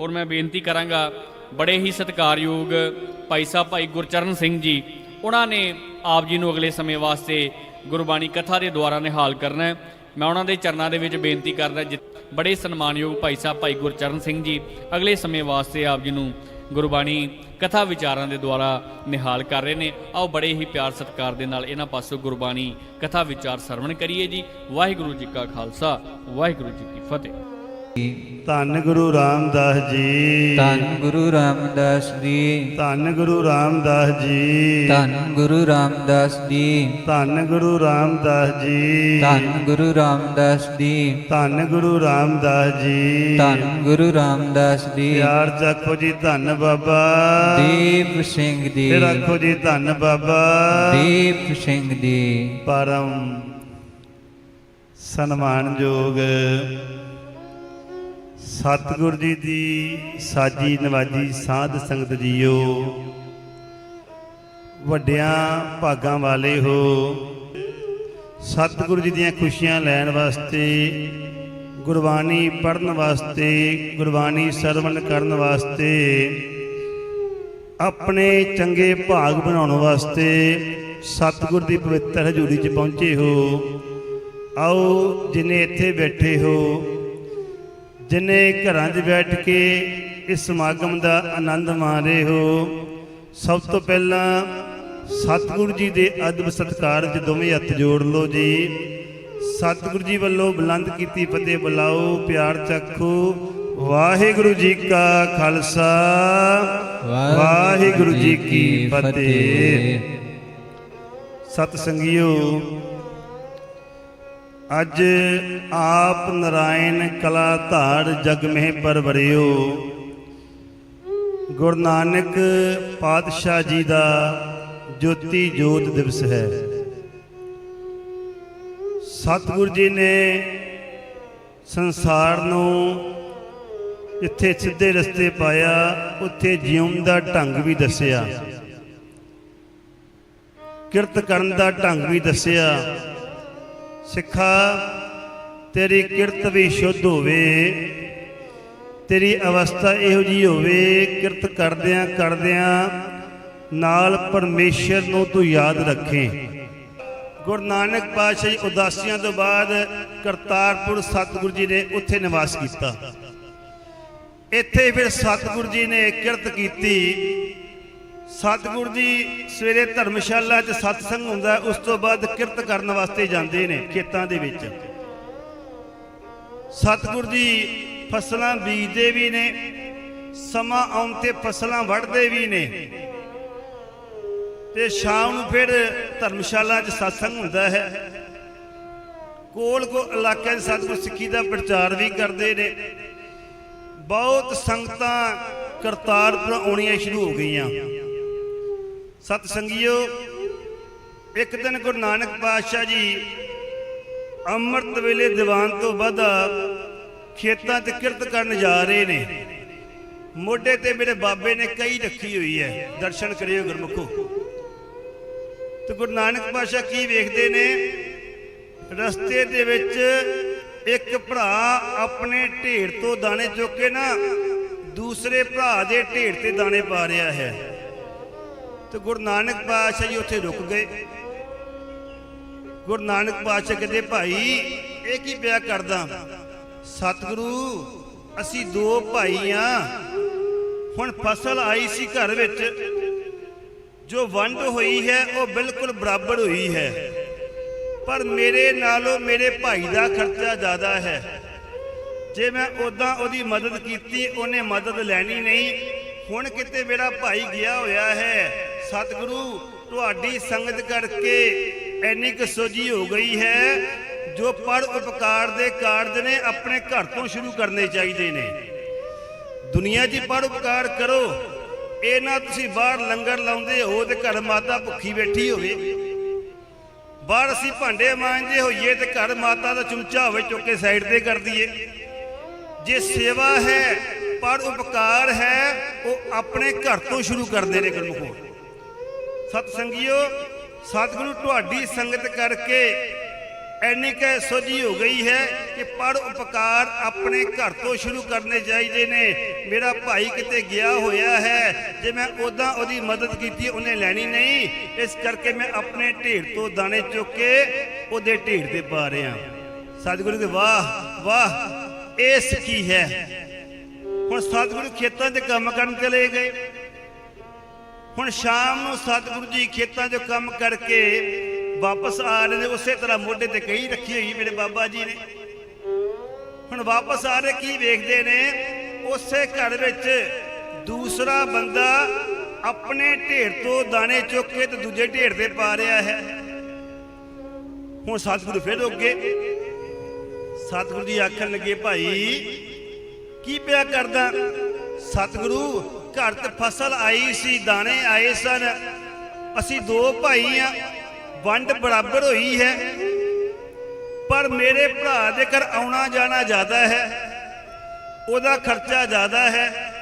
ਔਰ ਮੈਂ ਬੇਨਤੀ ਕਰਾਂਗਾ, ਬੜੇ ਹੀ ਸਤਿਕਾਰਯੋਗ ਭਾਈ ਸਾਹਿਬ ਭਾਈ ਗੁਰਚਰਨ ਸਿੰਘ ਜੀ, ਉਹਨਾਂ ਨੇ ਆਪ ਜੀ ਨੂੰ ਅਗਲੇ ਸਮੇਂ ਵਾਸਤੇ ਗੁਰਬਾਣੀ ਕਥਾ ਦੇ ਦੁਆਰਾ ਨਿਹਾਲ ਕਰਨਾ ਹੈ। ਮੈਂ ਉਹਨਾਂ ਦੇ ਚਰਨਾਂ ਦੇ ਵਿੱਚ ਬੇਨਤੀ ਕਰਦਾ ਜਿ- ਬੜੇ ਸਨਮਾਨਯੋਗ ਭਾਈ ਸਾਹਿਬ ਭਾਈ ਗੁਰਚਰਨ ਸਿੰਘ ਜੀ, ਅਗਲੇ ਸਮੇਂ ਵਾਸਤੇ ਆਪ ਜੀ ਨੂੰ ਗੁਰਬਾਣੀ ਕਥਾ ਵਿਚਾਰਾਂ ਦੇ ਦੁਆਰਾ ਨਿਹਾਲ ਕਰ ਰਹੇ ਨੇ। ਆਓ ਬੜੇ ਹੀ ਪਿਆਰ ਸਤਿਕਾਰ ਦੇ ਨਾਲ ਇਹਨਾਂ ਪਾਸੋਂ ਗੁਰਬਾਣੀ ਕਥਾ ਵਿਚਾਰ ਸਰਵਣ ਕਰੀਏ ਜੀ। ਵਾਹਿਗੁਰੂ ਜੀ ਕਾ ਖਾਲਸਾ, ਵਾਹਿਗੁਰੂ ਜੀ ਕੀ ਫਤਿਹ। ਧੰਨ ਗੁਰੂ ਰਾਮਦਾਸ ਜੀ। ਧੰਨ ਗੁਰੂ ਰਾਮਦਾਸ ਜੀ। ਧੰਨ ਗੁਰੂ ਰਾਮਦਾਸ ਜੀ। ਧੰਨ ਗੁਰੂ ਰਾਮਦਾਸ ਜੀ। ਧੰਨ ਗੁਰੂ ਰਾਮਦਾਸ ਜੀ। ਧੰਨ ਗੁਰੂ ਰਾਮਦਾਸ ਜੀ। ਧੰਨ ਗੁਰੂ ਰਾਮਦਾਸ ਜੀ। ਧੰਨ ਗੁਰੂ ਰਾਮਦਾਸ ਜੀ। ਪਿਆਰ ਚੱਖੋ ਜੀ ਧੰਨ ਬਾਬਾ। ਦੀਪ ਸਿੰਘ ਜੀ ਤੇ ਰੱਖੋ ਜੀ ਧੰਨ ਬਾਬਾ। ਦੀਪ ਸਿੰਘ ਜੀ ਪਰਮ ਸਨਮਾਨਯੋਗ ਸਤਿਗੁਰ ਜੀ ਦੀ ਸਾਜੀ ਨਵਾਜੀ ਸਾਧ ਸੰਗਤ ਜੀਓ। ਵੱਡਿਆਂ ਭਾਗਾਂ ਵਾਲੇ ਹੋ। ਸਤਿਗੁਰੂ ਜੀ ਦੀਆਂ ਖੁਸ਼ੀਆਂ ਲੈਣ ਵਾਸਤੇ, ਗੁਰਬਾਣੀ ਪੜ੍ਹਨ ਵਾਸਤੇ, ਗੁਰਬਾਣੀ ਸਰਵਣ ਕਰਨ ਵਾਸਤੇ, ਆਪਣੇ ਚੰਗੇ ਭਾਗ ਬਣਾਉਣ ਵਾਸਤੇ ਸਤਿਗੁਰ ਦੀ ਪਵਿੱਤਰ ਹਜ਼ੂਰੀ 'ਚ ਪਹੁੰਚੇ ਹੋ। ਆਓ ਜਿਨੇ ਇੱਥੇ ਬੈਠੇ ਹੋ ਜਿਨੇ ਘਰਾਂ 'ਚ ਬੈਠ ਕੇ ਇਸ ਸਮਾਗਮ ਦਾ ਆਨੰਦ ਮਾਣ ਰਹੇ ਹੋ ਸਭ ਤੋਂ ਪਹਿਲਾਂ ਸਤਿਗੁਰੂ ਜੀ ਦੇ ਅਦਬ ਸਤਕਾਰ 'ਚ ਦੋਵੇਂ ਹੱਥ ਜੋੜ ਲਓ ਜੀ। ਸਤਿਗੁਰੂ ਜੀ ਵੱਲੋਂ ਬੁਲੰਦ ਕੀਤੀ ਫਤਿਹ ਬੁਲਾਓ ਪਿਆਰ ਚੱਖੋ ਵਾਹਿਗੁਰੂ ਜੀ ਕਾ ਖਾਲਸਾ। ਵਾਹਿਗੁਰੂ ਜੀ ਕੀ ਫਤਿਹ। ਸਤ ਸੰਗਿਓ ਅੱਜ ਆਪ ਨਰਾਇਣ ਕਲਾ ਧਾੜ ਜਗ ਮਹਿ ਪਰਵਰਿਓ ਗੁਰੂ ਨਾਨਕ ਪਾਤਸ਼ਾਹ ਜੀ ਦਾ ਜੋਤੀ ਜੋਤ ਦਿਵਸ ਹੈ। ਸਤਿਗੁਰੂ ਜੀ ਨੇ ਸੰਸਾਰ ਨੂੰ ਜਿੱਥੇ ਸਿੱਧੇ ਰਸਤੇ ਪਾਇਆ, ਉੱਥੇ ਜਿਉਣ ਦਾ ਢੰਗ ਵੀ ਦੱਸਿਆ। ਕਿਰਤ ਕਰਨ ਦਾ ਢੰਗ ਵੀ ਦੱਸਿਆ। ਸਿੱਖਾ, ਤੇਰੀ ਕਿਰਤ ਵੀ ਸ਼ੁੱਧ ਹੋਵੇ, ਤੇਰੀ ਅਵਸਥਾ ਇਹੋ ਜੀ ਹੋਵੇ, ਕਿਰਤ ਕਰਦਿਆਂ ਕਰਦਿਆਂ ਨਾਲ ਪਰਮੇਸ਼ਰ ਨੂੰ ਤੂੰ ਯਾਦ ਰੱਖੇ। ਗੁਰੂ ਨਾਨਕ ਪਾਤਸ਼ਾਹ ਜੀ ਉਦਾਸੀਆਂ ਤੋਂ ਬਾਅਦ ਕਰਤਾਰਪੁਰ ਸਤਿਗੁਰੂ ਜੀ ਨੇ ਉੱਥੇ ਨਿਵਾਸ ਕੀਤਾ। ਇੱਥੇ ਫਿਰ ਸਤਿਗੁਰੂ ਜੀ ਨੇ ਕਿਰਤ ਕੀਤੀ। ਸਤਿਗੁਰੂ ਜੀ ਸਵੇਰੇ ਧਰਮਸ਼ਾਲਾ 'ਚ ਸਤਸੰਗ ਹੁੰਦਾ, ਉਸ ਤੋਂ ਬਾਅਦ ਕਿਰਤ ਕਰਨ ਵਾਸਤੇ ਜਾਂਦੇ ਨੇ ਖੇਤਾਂ ਦੇ ਵਿੱਚ। ਸਤਿਗੁਰੂ ਜੀ ਫਸਲਾਂ ਬੀਜਦੇ ਵੀ ਨੇ, ਸਮਾਂ ਆਉਣ ਤੇ ਫਸਲਾਂ ਵੱਢਦੇ ਵੀ ਨੇ। ਤੇ ਸ਼ਾਮ ਨੂੰ ਫਿਰ ਧਰਮਸ਼ਾਲਾ 'ਚ ਸਤਸੰਗ ਹੁੰਦਾ ਹੈ। ਕੋਲ ਕੋ ਇਲਾਕਿਆਂ 'ਚ ਸਤਿਗੁਰ ਸਿੱਖੀ ਦਾ ਪ੍ਰਚਾਰ ਵੀ ਕਰਦੇ ਨੇ। ਬਹੁਤ ਸੰਗਤਾਂ ਕਰਤਾਰਪੁਰ ਆਉਣੀਆਂ ਸ਼ੁਰੂ ਹੋ ਗਈਆਂ। ਸਤ ਸੰਗਿਓ ਇੱਕ ਦਿਨ ਗੁਰੂ ਨਾਨਕ ਪਾਤਸ਼ਾਹ ਜੀ ਅੰਮ੍ਰਿਤ ਵੇਲੇ ਦੀਵਾਨ ਤੋਂ ਵੱਧ ਖੇਤਾਂ 'ਚ ਕਿਰਤ ਕਰਨ ਜਾ ਰਹੇ ਨੇ। ਮੋਢੇ ਤੇ ਮੇਰੇ ਬਾਬੇ ਨੇ ਕਈ ਰੱਖੀ ਹੋਈ ਹੈ। ਦਰਸ਼ਨ ਕਰਿਓ ਗੁਰਮੁਖੋ। ਤੇ ਗੁਰੂ ਨਾਨਕ ਪਾਤਸ਼ਾਹ ਕੀ ਵੇਖਦੇ ਨੇ? ਰਸਤੇ ਦੇ ਵਿੱਚ ਇੱਕ ਭਰਾ ਆਪਣੇ ਢੇਰ ਤੋਂ ਦਾਣੇ ਚੁੱਕ ਕੇ ਨਾ ਦੂਸਰੇ ਭਰਾ ਦੇ ਢੇਰ ਤੇ ਦਾਣੇ ਪਾ ਰਿਹਾ ਹੈ। ਤੇ ਗੁਰੂ ਨਾਨਕ ਪਾਤਸ਼ਾਹ ਜੀ ਉੱਥੇ ਰੁਕ ਗਏ। ਗੁਰੂ ਨਾਨਕ ਪਾਤਸ਼ਾਹ ਕਹਿੰਦੇ, ਭਾਈ, ਇਹ ਕੀ ਪਿਆ ਕਰਦਾ? ਸਤਿਗੁਰੂ, ਅਸੀਂ ਦੋ ਭਾਈ ਆ। ਹੁਣ ਫਸਲ ਆਈ ਸੀ ਘਰ ਵਿੱਚ। ਜੋ ਵੰਡ ਹੋਈ ਹੈ, ਉਹ ਬਿਲਕੁਲ ਬਰਾਬਰ ਹੋਈ ਹੈ। ਪਰ ਮੇਰੇ ਨਾਲੋਂ ਮੇਰੇ ਭਾਈ ਦਾ ਖਰਚਾ ਜ਼ਿਆਦਾ ਹੈ। ਜੇ ਮੈਂ ਉਦਾਂ ਉਹਦੀ ਮਦਦ ਕੀਤੀ, ਉਹਨੇ ਮਦਦ ਲੈਣੀ ਨਹੀਂ। ਹੁਣ ਕਿਤੇ ਮੇਰਾ ਭਾਈ ਗਿਆ ਹੋਇਆ ਹੈ। ਸਤਿਗੁਰੂ, ਤੁਹਾਡੀ ਸੰਗਤ ਕਰਕੇ ਐਨੀ ਕੁ ਸੋਝੀ ਹੋ ਗਈ ਹੈ, ਜੋ ਪਰ ਉਪਕਾਰ ਦੇ ਕਾਰਜ ਨੇ ਆਪਣੇ ਘਰ ਤੋਂ ਸ਼ੁਰੂ ਕਰਨੇ ਚਾਹੀਦੇ ਨੇ। ਦੁਨੀਆ 'ਚ ਪਰ ਉਪਕਾਰ ਕਰੋ, ਇਹ ਨਾ ਤੁਸੀਂ ਬਾਹਰ ਲੰਗਰ ਲਾਉਂਦੇ ਹੋ ਤੇ ਘਰ ਮਾਤਾ ਭੁੱਖੀ ਬੈਠੀ ਹੋਵੇ। ਬਾਹਰ ਅਸੀਂ ਭਾਂਡੇ ਮਾਂਜਦੇ ਹੋਈਏ ਤੇ ਘਰ ਮਾਤਾ ਦਾ ਚਮਚਾ ਹੋਵੇ ਚੁੱਕ ਕੇ ਸਾਈਡ ਤੇ ਕਰ ਦਈਏ। ਜੇ ਸੇਵਾ ਹੈ ਪਰ ਉਪਕਾਰ ਹੈ, ਉਹ ਆਪਣੇ ਘਰ ਤੋਂ ਸ਼ੁਰੂ ਕਰਦੇ ਨੇ ਗੁਰਮੁਖੋ। ਸਤ ਸੰਗਿਓ ਸਤਿਗੁਰੂ ਤੁਹਾਡੀ ਸੰਗਤ ਕਰਕੇ ਐਨੀ ਕੈ ਸੋਝੀ ਹੋ ਗਈ ਹੈ ਕਿ ਪੜ ਉਪਕਾਰ ਆਪਣੇ ਘਰ ਤੋਂ ਸ਼ੁਰੂ ਕਰਨੇ ਚਾਹੀਦੇ ਨੇ। ਮੇਰਾ ਭਾਈ ਕਿਤੇ ਗਿਆ ਹੋਇਆ ਹੈ, ਜੇ ਮੈਂ ਉਦਾਂ ਉਹਦੀ ਮਦਦ ਕੀਤੀ, ਉਹਨੇ ਲੈਣੀ ਨਹੀਂ, ਇਸ ਕਰਕੇ ਮੈਂ ਆਪਣੇ ਢੇਰ ਤੋਂ ਦਾਣੇ ਚੁੱਕ ਕੇ ਉਹਦੇ ਢੇਰ ਤੇ ਪਾ ਰਿਹਾ ਸਤਿਗੁਰੂ ਦੇ ਵਾਹ ਵਾਹ ਇਹ ਸਿੱਖੀ ਹੈ? ਹੁਣ ਸਤਿਗੁਰੂ ਖੇਤਾਂ 'ਚ ਕੰਮ ਕਰਨ ਚਲੇ ਗਏ। ਹੁਣ ਸ਼ਾਮ ਨੂੰ ਸਤਿਗੁਰੂ ਜੀ ਖੇਤਾਂ ਚੋਂ ਕੰਮ ਕਰਕੇ ਵਾਪਸ ਆ ਰਹੇ ਨੇ, ਉਸੇ ਤਰ੍ਹਾਂ ਮੋਢੇ ਤੇ ਕਹੀ ਰੱਖੀ ਹੋਈ ਮੇਰੇ ਬਾਬਾ ਜੀ ਨੇ। ਹੁਣ ਵਾਪਸ ਆ ਰਹੇ ਕੀ ਵੇਖਦੇ ਨੇ? ਉਸੇ ਘਰ ਵਿੱਚ ਦੂਸਰਾ ਬੰਦਾ ਆਪਣੇ ਢੇਰ ਤੋਂ ਦਾਣੇ ਚੁੱਕ ਕੇ ਤੇ ਦੂਜੇ ਢੇਰ ਤੇ ਪਾ ਰਿਹਾ ਹੈ। ਹੁਣ ਸਤਿਗੁਰੂ ਫਿਰ ਰੁਕ ਸਤਿਗੁਰੂ ਜੀ ਆਖਣ ਲੱਗੇ, ਭਾਈ, ਕੀ ਪਿਆ ਕਰਦਾ? ਸਤਿਗੁਰੂ ਘਰ ਤੇ ਫਸਲ ਆਈ ਸੀ, ਦਾਣੇ ਆਏ ਸਨ। ਅਸੀਂ ਦੋ ਭਾਈ ਆ ਵੰਡ ਬਰਾਬਰ ਹੋਈ ਹੈ। ਪਰ ਮੇਰੇ ਭਰਾ ਦੇ ਘਰ ਆਉਣਾ ਜਾਣਾ ਜ਼ਿਆਦਾ ਹੈ। ਉਹਦਾ ਖਰਚਾ ਜ਼ਿਆਦਾ ਹੈ।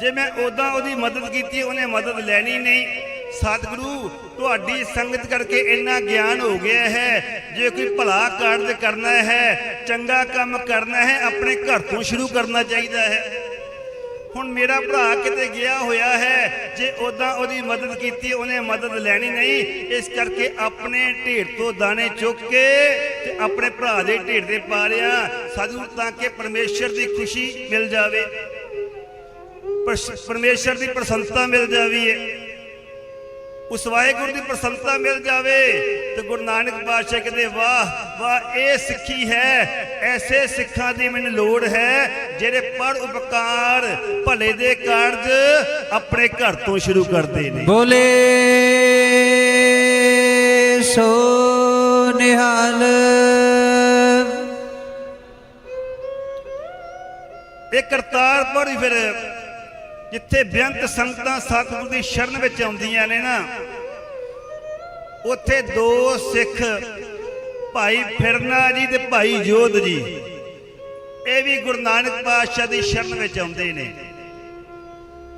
ਜੇ ਮੈਂ ਉਦਾਂ ਉਹਦੀ ਮਦਦ ਕੀਤੀ, ਉਹਨੇ ਮਦਦ ਲੈਣੀ ਨਹੀਂ। ਸਤਿਗੁਰੂ, ਤੁਹਾਡੀ ਸੰਗਤ ਕਰਕੇ ਇੰਨਾ ਗਿਆਨ ਹੋ ਗਿਆ ਹੈ। ਜੇ ਕੋਈ ਭਲਾ ਕਾਰਜ ਕਰਨਾ ਹੈ, ਚੰਗਾ ਕੰਮ ਕਰਨਾ ਹੈ, ਆਪਣੇ ਘਰ ਤੋਂ ਸ਼ੁਰੂ ਕਰਨਾ ਚਾਹੀਦਾ ਹੈ। ਹੁਣ ਮੇਰਾ ਭਰਾ ਕਿਤੇ ਗਿਆ ਹੋਇਆ ਹੈ, ਜੇ ਉਦਾਂ ਉਹਦੀ ਮਦਦ ਕੀਤੀ, ਉਹਨੇ ਮਦਦ ਲੈਣੀ ਨਹੀਂ, ਇਸ ਕਰਕੇ ਆਪਣੇ ਢੇਰ ਤੋਂ ਦਾਣੇ ਚੁੱਕ ਕੇ ਤੇ ਆਪਣੇ ਭਰਾ ਦੇ ਢੇਰ ਤੇ ਪਾ ਰਿਆ ਸਾਧੂ, ਤਾਂ ਕਿ ਪਰਮੇਸ਼ਰ ਦੀ ਖੁਸ਼ੀ ਮਿਲ ਜਾਵੇ। ਪਰਸ- ਪਰਮੇਸ਼ਰ ਦੀ ਪ੍ਰਸੰਨਤਾ ਮਿਲ ਜਾਵੇ। ਉਸ ਵਾਹਿਗੁਰੂ ਦੀ ਪ੍ਰਸੰਨਤਾ ਮਿਲ ਜਾਵੇ ਤੇ ਗੁਰੂ ਨਾਨਕ ਪਾਤਸ਼ਾਹ ਕਹਿੰਦੇ ਵਾਹ ਵਾਹ ਇਹ ਸਿੱਖੀ ਹੈ ਐਸੇ ਸਿੱਖਾਂ ਦੀ ਮੈਨੂੰ ਲੋੜ ਹੈ ਜਿਹੜੇ ਪੜ ਉਪਕਾਰ ਭਲੇ ਦੇ ਕਾਰਜ ਆਪਣੇ ਘਰ ਤੋਂ ਸ਼ੁਰੂ ਕਰਦੇ ਨੇ। ਬੋਲੇ ਸੋ ਨਿਹਾਲ। ਇਹ ਕਰਤਾਰਪੁਰ ਫਿਰ ਜਿੱਥੇ ਬੇਅੰਤ ਸੰਗਤਾਂ ਸਤਿਗੁਰੂ ਦੀ ਸ਼ਰਨ ਵਿੱਚ ਆਉਂਦੀਆਂ ਨੇ ਨਾ, ਉੱਥੇ ਦੋ ਸਿੱਖ ਭਾਈ ਫਿਰਨਾ ਜੀ ਤੇ ਭਾਈ ਜੋਧ ਜੀ, ਇਹ ਵੀ ਗੁਰੂ ਨਾਨਕ ਪਾਤਸ਼ਾਹ ਦੀ ਸ਼ਰਨ ਵਿੱਚ ਆਉਂਦੇ ਨੇ।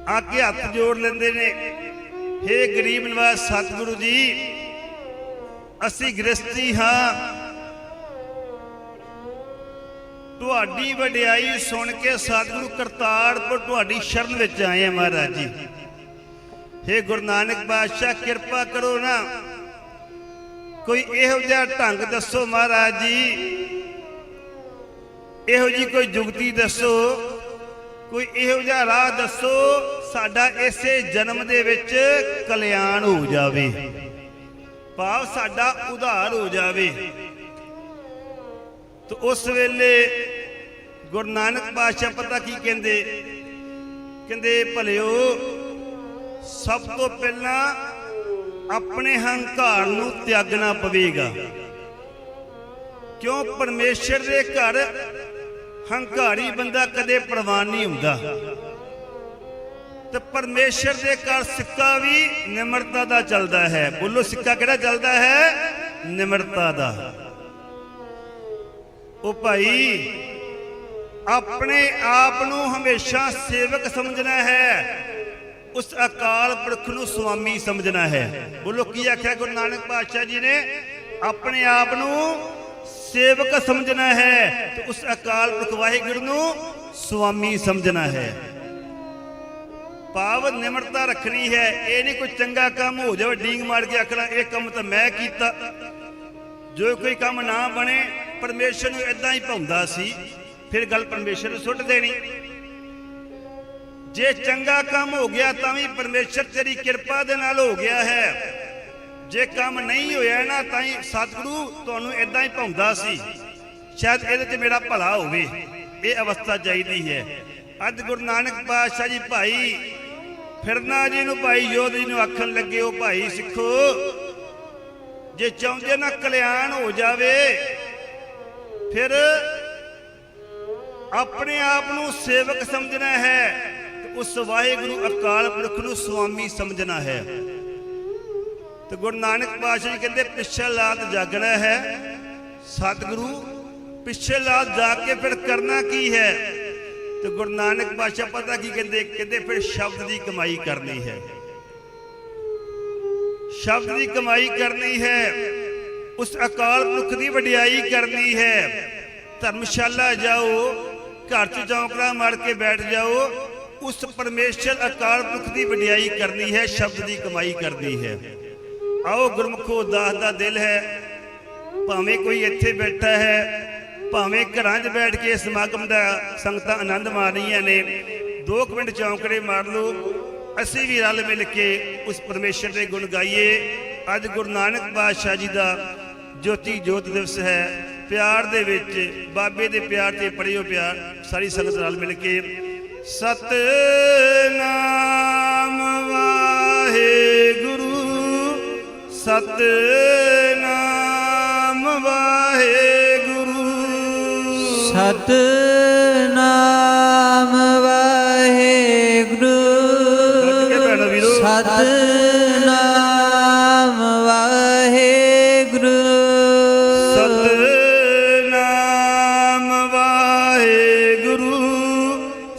ਆ ਕੇ ਹੱਥ ਜੋੜ ਲੈਂਦੇ ਨੇ, ਹੇ ਗਰੀਬ ਨਿਵਾਸ ਸਤਿਗੁਰੂ ਜੀ, ਅਸੀਂ ਗ੍ਰਸਤੀ ਹਾਂ ਤੁਹਾਡੀ ਵਡਿਆਈ ਸੁਣ ਕੇ ਸਤਿਗੁਰੂ ਕਰਤਾਰਪੁਰ ਤੁਹਾਡੀ ਸ਼ਰਨ ਵਿੱਚ ਆਏ ਆ ਮਹਾਰਾਜ ਜੀ। ਹੇ ਗੁਰੂ ਨਾਨਕ ਪਾਤਸ਼ਾਹ, ਕਿਰਪਾ ਕਰੋ ਨਾ। ਕੋਈ ਇਹੋ ਜਿਹਾ ਢੰਗ ਦੱਸੋ ਮਹਾਰਾਜ ਜੀ। ਇਹੋ ਜੀ ਕੋਈ ਜੁਗਤੀ ਦੱਸੋ। ਕੋਈ ਇਹੋ ਜਿਹਾ ਰਾਹ ਦੱਸੋ, ਸਾਡਾ ਇਸੇ ਜਨਮ ਦੇ ਵਿੱਚ ਕਲਿਆਣ ਹੋ ਜਾਵੇ। ਭਾਵ ਸਾਡਾ ਉਧਾਰ ਹੋ ਜਾਵੇ। ਤੇ ਉਸ ਵੇਲੇ ਗੁਰੂ ਨਾਨਕ ਪਾਤਸ਼ਾਹ ਪਤਾ ਕੀ ਕਹਿੰਦੇ? ਕਹਿੰਦੇ, ਭਲਿਓ, ਸਭ ਤੋਂ ਪਹਿਲਾਂ ਆਪਣੇ ਹੰਕਾਰ ਨੂੰ ਤਿਆਗਣਾ ਪਵੇਗਾ। ਕਿਉਂ? ਪਰਮੇਸ਼ਰ ਦੇ ਘਰ ਹੰਕਾਰੀ ਬੰਦਾ ਕਦੇ ਪ੍ਰਵਾਨ ਨਹੀਂ ਹੁੰਦਾ। ਤੇ ਪਰਮੇਸ਼ਰ ਦੇ ਘਰ ਸਿੱਕਾ ਵੀ ਨਿਮਰਤਾ ਦਾ ਚੱਲਦਾ ਹੈ। ਬੋਲੋ, ਸਿੱਕਾ ਕਿਹੜਾ ਚੱਲਦਾ ਹੈ? ਨਿਮਰਤਾ ਦਾ। ਉਹ ਭਾਈ ਆਪਣੇ ਆਪ ਨੂੰ ਹਮੇਸ਼ਾ ਸੇਵਕ ਸਮਝਣਾ ਹੈ। ਉਸ ਅਕਾਲ ਪੁਰਖ ਨੂੰ ਸੁਆਮੀ ਸਮਝਣਾ ਹੈ। ਬੋਲੋ, ਕੀ ਆਖਿਆ ਗੁਰੂ ਨਾਨਕ ਪਾਤਸ਼ਾਹ ਜੀ ਨੇ? ਆਪਣੇ ਆਪ ਨੂੰ ਸੇਵਕ ਸਮਝਣਾ ਹੈ ਤੇ ਉਸ ਅਕਾਲ ਪੁਰਖ ਵਾਹਿਗੁਰੂ ਨੂੰ ਸੁਆਮੀ ਸਮਝਣਾ ਹੈ। ਭਾਵ ਨਿਮਰਤਾ ਰੱਖਣੀ ਹੈ। ਇਹ ਨਹੀਂ ਕੋਈ ਚੰਗਾ ਕੰਮ ਹੋ ਜਾਵੇ, ਡੀਂਗ ਮਾਰ ਕੇ ਆਖਣਾ, ਇਹ ਕੰਮ ਤਾਂ ਮੈਂ ਕੀਤਾ। ਜੋ ਕੋਈ ਕੰਮ ਨਾ ਬਣੇ, ਪਰਮੇਸ਼ਰ ਨੂੰ ਇਦਾਂ ਹੀ ਭਾਉਂਦਾ ਸੀ। ਫਿਰ ਗੱਲ ਪਰਮੇਸ਼ਰ ਨੂੰ ਸੁੱਟ ਦੇਣੀ। ਜੇ ਚੰਗਾ ਕੰਮ ਹੋ ਗਿਆ ਤਾਂ ਵੀ ਪਰਮੇਸ਼ਰ ਤੇਰੀ ਕਿਰਪਾ ਦੇ ਨਾਲ ਹੋ ਗਿਆ ਹੈ। ਜੇ ਕੰਮ ਨਹੀਂ ਹੋਇਆ ਨਾ ਤਾਂ ਹੀ ਸਤਿਗੁਰੂ ਤੁਹਾਨੂੰ ਇਦਾਂ ਹੀ ਭਾਉਂਦਾ ਸੀ। ਸ਼ਾਇਦ ਇਹਦੇ 'ਚ ਮੇਰਾ ਭਲਾ ਹੋਵੇ। ਇਹ ਅਵਸਥਾ ਚਾਹੀਦੀ ਹੈ। ਅੱਜ ਗੁਰੂ ਨਾਨਕ ਪਾਤਸ਼ਾਹ ਜੀ ਭਾਈ ਫਿਰਨਾ ਜੀ ਨੂੰ ਭਾਈ, ਯੋਧ ਜੀ ਨੂੰ ਆਖਣ ਲੱਗੇ, ਉਹ ਭਾਈ ਸਿੱਖੋ, ਜੇ ਚਾਹੁੰਦੇ ਨਾ ਕਲਿਆਣ ਹੋ ਜਾਵੇ, ਫਿਰ ਆਪਣੇ ਆਪ ਨੂੰ ਸੇਵਕ ਸਮਝਣਾ ਹੈ ਤੇ ਉਸ ਵਾਹਿਗੁਰੂ ਅਕਾਲ ਪੁਰਖ ਨੂੰ ਸੁਆਮੀ ਸਮਝਣਾ ਹੈ। ਤੇ ਗੁਰੂ ਨਾਨਕ ਪਾਤਸ਼ਾਹ ਜੀ ਕਹਿੰਦੇ, ਪਿੱਛੇ ਲਾਤ ਜਾਗਣਾ ਹੈ। ਸਤਿਗੁਰੂ, ਪਿੱਛੇ ਲਾਤ ਜਾ ਕੇ ਫਿਰ ਕਰਨਾ ਕੀ ਹੈ? ਤੇ ਗੁਰੂ ਨਾਨਕ ਪਾਤਸ਼ਾਹ ਪਤਾ ਕੀ ਕਹਿੰਦੇ? ਕਹਿੰਦੇ ਫਿਰ ਸ਼ਬਦ ਦੀ ਕਮਾਈ ਕਰਨੀ ਹੈ। ਸ਼ਬਦ ਦੀ ਕਮਾਈ ਕਰਨੀ ਹੈ। ਉਸ ਅਕਾਲ ਪੁਰਖ ਦੀ ਵਡਿਆਈ ਕਰਨੀ ਹੈ। ਧਰਮਸ਼ਾਲਾ ਜਾਓ ਘਰ 'ਚ ਚੌਂਕੜਾ ਮਾਰ ਕੇ ਬੈਠ ਜਾਓ। ਉਸ ਪਰਮੇਸ਼ਰ ਅਕਾਲ ਪੁਰਖ ਦੀ ਵਡਿਆਈ ਕਰਨੀ ਹੈ, ਸ਼ਬਦ ਦੀ ਕਮਾਈ ਕਰਨੀ ਹੈ। ਆਓ ਗੁਰਮੁਖੋ, ਦਾਸ ਦਾ ਦਿਲ ਹੈ। ਭਾਵੇਂ ਕੋਈ ਇੱਥੇ ਬੈਠਾ ਹੈ, ਭਾਵੇਂ ਘਰਾਂ 'ਚ ਬੈਠ ਕੇ ਸਮਾਗਮ ਦਾ ਸੰਗਤਾਂ ਆਨੰਦ ਮਾਣ ਰਹੀਆਂ ਨੇ, ਦੋ ਕੁ ਮਿੰਟ ਚੌਂਕੜੇ ਮਾਰ ਲਓ। ਅਸੀਂ ਵੀ ਰਲ ਮਿਲ ਕੇ ਉਸ ਪਰਮੇਸ਼ਰ ਦੇ ਗੁਣ ਗਾਈਏ। ਅੱਜ ਗੁਰੂ ਨਾਨਕ ਪਾਤਸ਼ਾਹ ਜੀ ਦਾ ਜੋਤੀ ਜੋਤ ਦਿਵਸ ਹੈ। ਪਿਆਰ ਦੇ ਵਿੱਚ ਬਾਬੇ ਦੇ ਪਿਆਰ ਤੇ ਪੜਿਓ ਪਿਆਰ ਸਾਰੀ ਸੰਗਤ ਰਲ ਮਿਲ ਕੇ। ਵਾਹਿਗੁਰੂ ਸਤਨਾਮ ਵਾਹਿਗੁਰੂ। ਸਤਨਾਮ ਵਾਹਿਗੁਰੂ। ਗੱਜ ਕੇ ਭੈਣੋ ਵੀਰੋ। ਸਤਨਾਮ ਵਾਹਿਗੁਰੂ। ਸਤਨਾਮ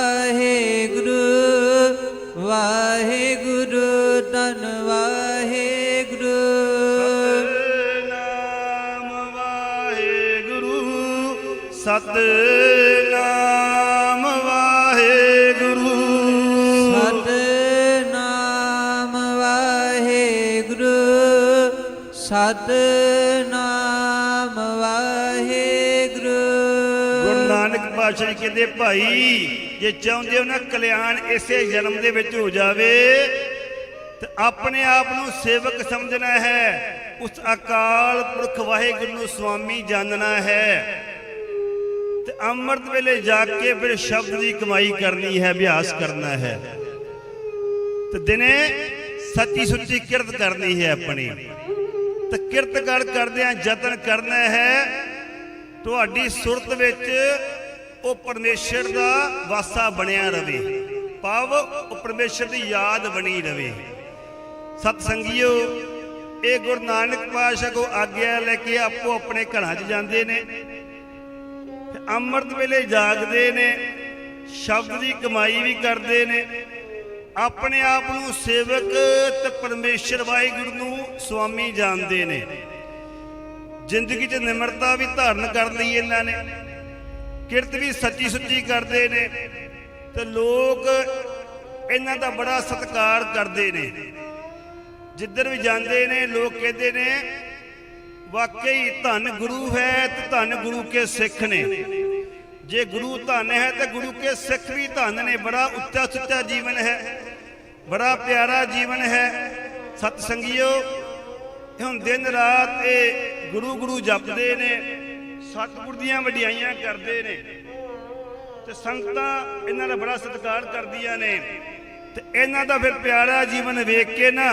ਵਾਹਿਗੁਰੂ ਵਾਹਿਗੁਰੂ ਧੰਨ ਵਾਹਿਗੁਰੂ। ਸਤਨਾਮ ਵਾਹਿਗੁਰੂ ਸਤਨਾਮ ਵਾਹਿਗੁਰੂ। ਸਤਨਾਮ ਵਾਹਿਗੁਰੂ ਸਤਨਾਮ ਵਾਹਿਗੁਰੂ। ਗੁਰੂ ਨਾਨਕ ਪਾਤਸ਼ਾਹ ਕਹਿੰਦੇ ਭਾਈ ਜੇ ਚਾਹੁੰਦੇ ਹੋ ਨਾ ਕਲਿਆਣ ਇਸੇ ਜਨਮ ਦੇ ਵਿੱਚ ਹੋ ਜਾਵੇ, ਤੇ ਆਪਣੇ ਆਪ ਨੂੰ ਸੇਵਕ ਸਮਝਣਾ ਹੈ। ਉਸ ਅਕਾਲ ਪੁਰਖ ਵਾਹਿਗੁਰੂ ਨੂੰ ਸੁਆਮੀ ਜਾਣਨਾ ਹੈ। ਤੇ ਅੰਮ੍ਰਿਤ ਵੇਲੇ ਜਾ ਕੇ ਫਿਰ ਸ਼ਬਦ ਦੀ ਕਮਾਈ ਕਰਨੀ ਹੈ, ਅਭਿਆਸ ਕਰਨਾ ਹੈ। ਤੇ ਦਿਨੇ ਸੱਚੀ ਸੁੱਚੀ ਕਿਰਤ ਕਰਨੀ ਹੈ ਆਪਣੀ। ਤੇ ਕਿਰਤ ਕਰ ਕਰਦਿਆਂ ਯਤਨ ਕਰਨਾ ਹੈ, ਤੁਹਾਡੀ ਸੁਰਤ ਵਿੱਚ ਉਹ ਪਰਮੇਸ਼ਰ ਦਾ ਵਾਸਾ ਬਣਿਆ ਰਵੇ। ਭਾਵ ਉਹ ਪਰਮੇਸ਼ਰ ਦੀ ਯਾਦ ਬਣੀ ਰਵੇ। ਸਤ ਸੰਗੀਓ ਇਹ ਗੁਰੂ ਨਾਨਕ ਪਾਤਸ਼ਾਹ ਕੋ ਆਗਿਆ ਲੈ ਕੇ ਆਪੋ ਆਪਣੇ ਘਰਾਂ 'ਚ ਜਾਂਦੇ ਨੇ। ਅੰਮ੍ਰਿਤ ਵੇਲੇ ਜਾਗਦੇ ਨੇ, ਸ਼ਬਦ ਦੀ ਕਮਾਈ ਵੀ ਕਰਦੇ ਨੇ। ਆਪਣੇ ਆਪ ਨੂੰ ਸੇਵਕ ਤੇ ਪਰਮੇਸ਼ਰ ਵਾਹਿਗੁਰੂ ਨੂੰ ਸੁਆਮੀ ਜਾਣਦੇ ਨੇ। ਜ਼ਿੰਦਗੀ 'ਚ ਨਿਮਰਤਾ ਵੀ ਧਾਰਨ ਕਰ ਲਈ ਇਹਨਾਂ ਨੇ। ਕਿਰਤ ਵੀ ਸੱਚੀ ਸੁੱਚੀ ਕਰਦੇ ਨੇ ਤੇ ਲੋਕ ਇਹਨਾਂ ਦਾ ਬੜਾ ਸਤਿਕਾਰ ਕਰਦੇ ਨੇ। ਜਿੱਧਰ ਵੀ ਜਾਂਦੇ ਨੇ, ਲੋਕ ਕਹਿੰਦੇ ਨੇ, ਵਾਕਈ ਧੰਨ ਗੁਰੂ ਹੈ ਤੇ ਧੰਨ ਗੁਰੂ ਕੇ ਸਿੱਖ ਨੇ। ਜੇ ਗੁਰੂ ਧੰਨ ਹੈ ਤੇ ਗੁਰੂ ਕੇ ਸਿੱਖ ਵੀ ਧੰਨ ਨੇ, ਬੜਾ ਉੱਚਾ ਸੁੱਚਾ ਜੀਵਨ ਹੈ, ਬੜਾ ਪਿਆਰਾ ਜੀਵਨ ਹੈ। ਸਤ ਸੰਗਿਓ ਹੁਣ ਦਿਨ ਰਾਤ ਇਹ ਗੁਰੂ ਗੁਰੂ ਜਪਦੇ ਨੇ ਸਤਿਗੁਰ ਦੀਆਂ ਵਡਿਆਈਆਂ ਕਰਦੇ ਨੇ ਤੇ ਸੰਗਤਾਂ ਇਹਨਾਂ ਦਾ ਬੜਾ ਸਤਿਕਾਰ ਕਰਦੀਆਂ ਨੇ ਤੇ ਇਹਨਾਂ ਦਾ ਫਿਰ ਪਿਆਰਾ ਜੀਵਨ ਵੇਖ ਕੇ ਨਾ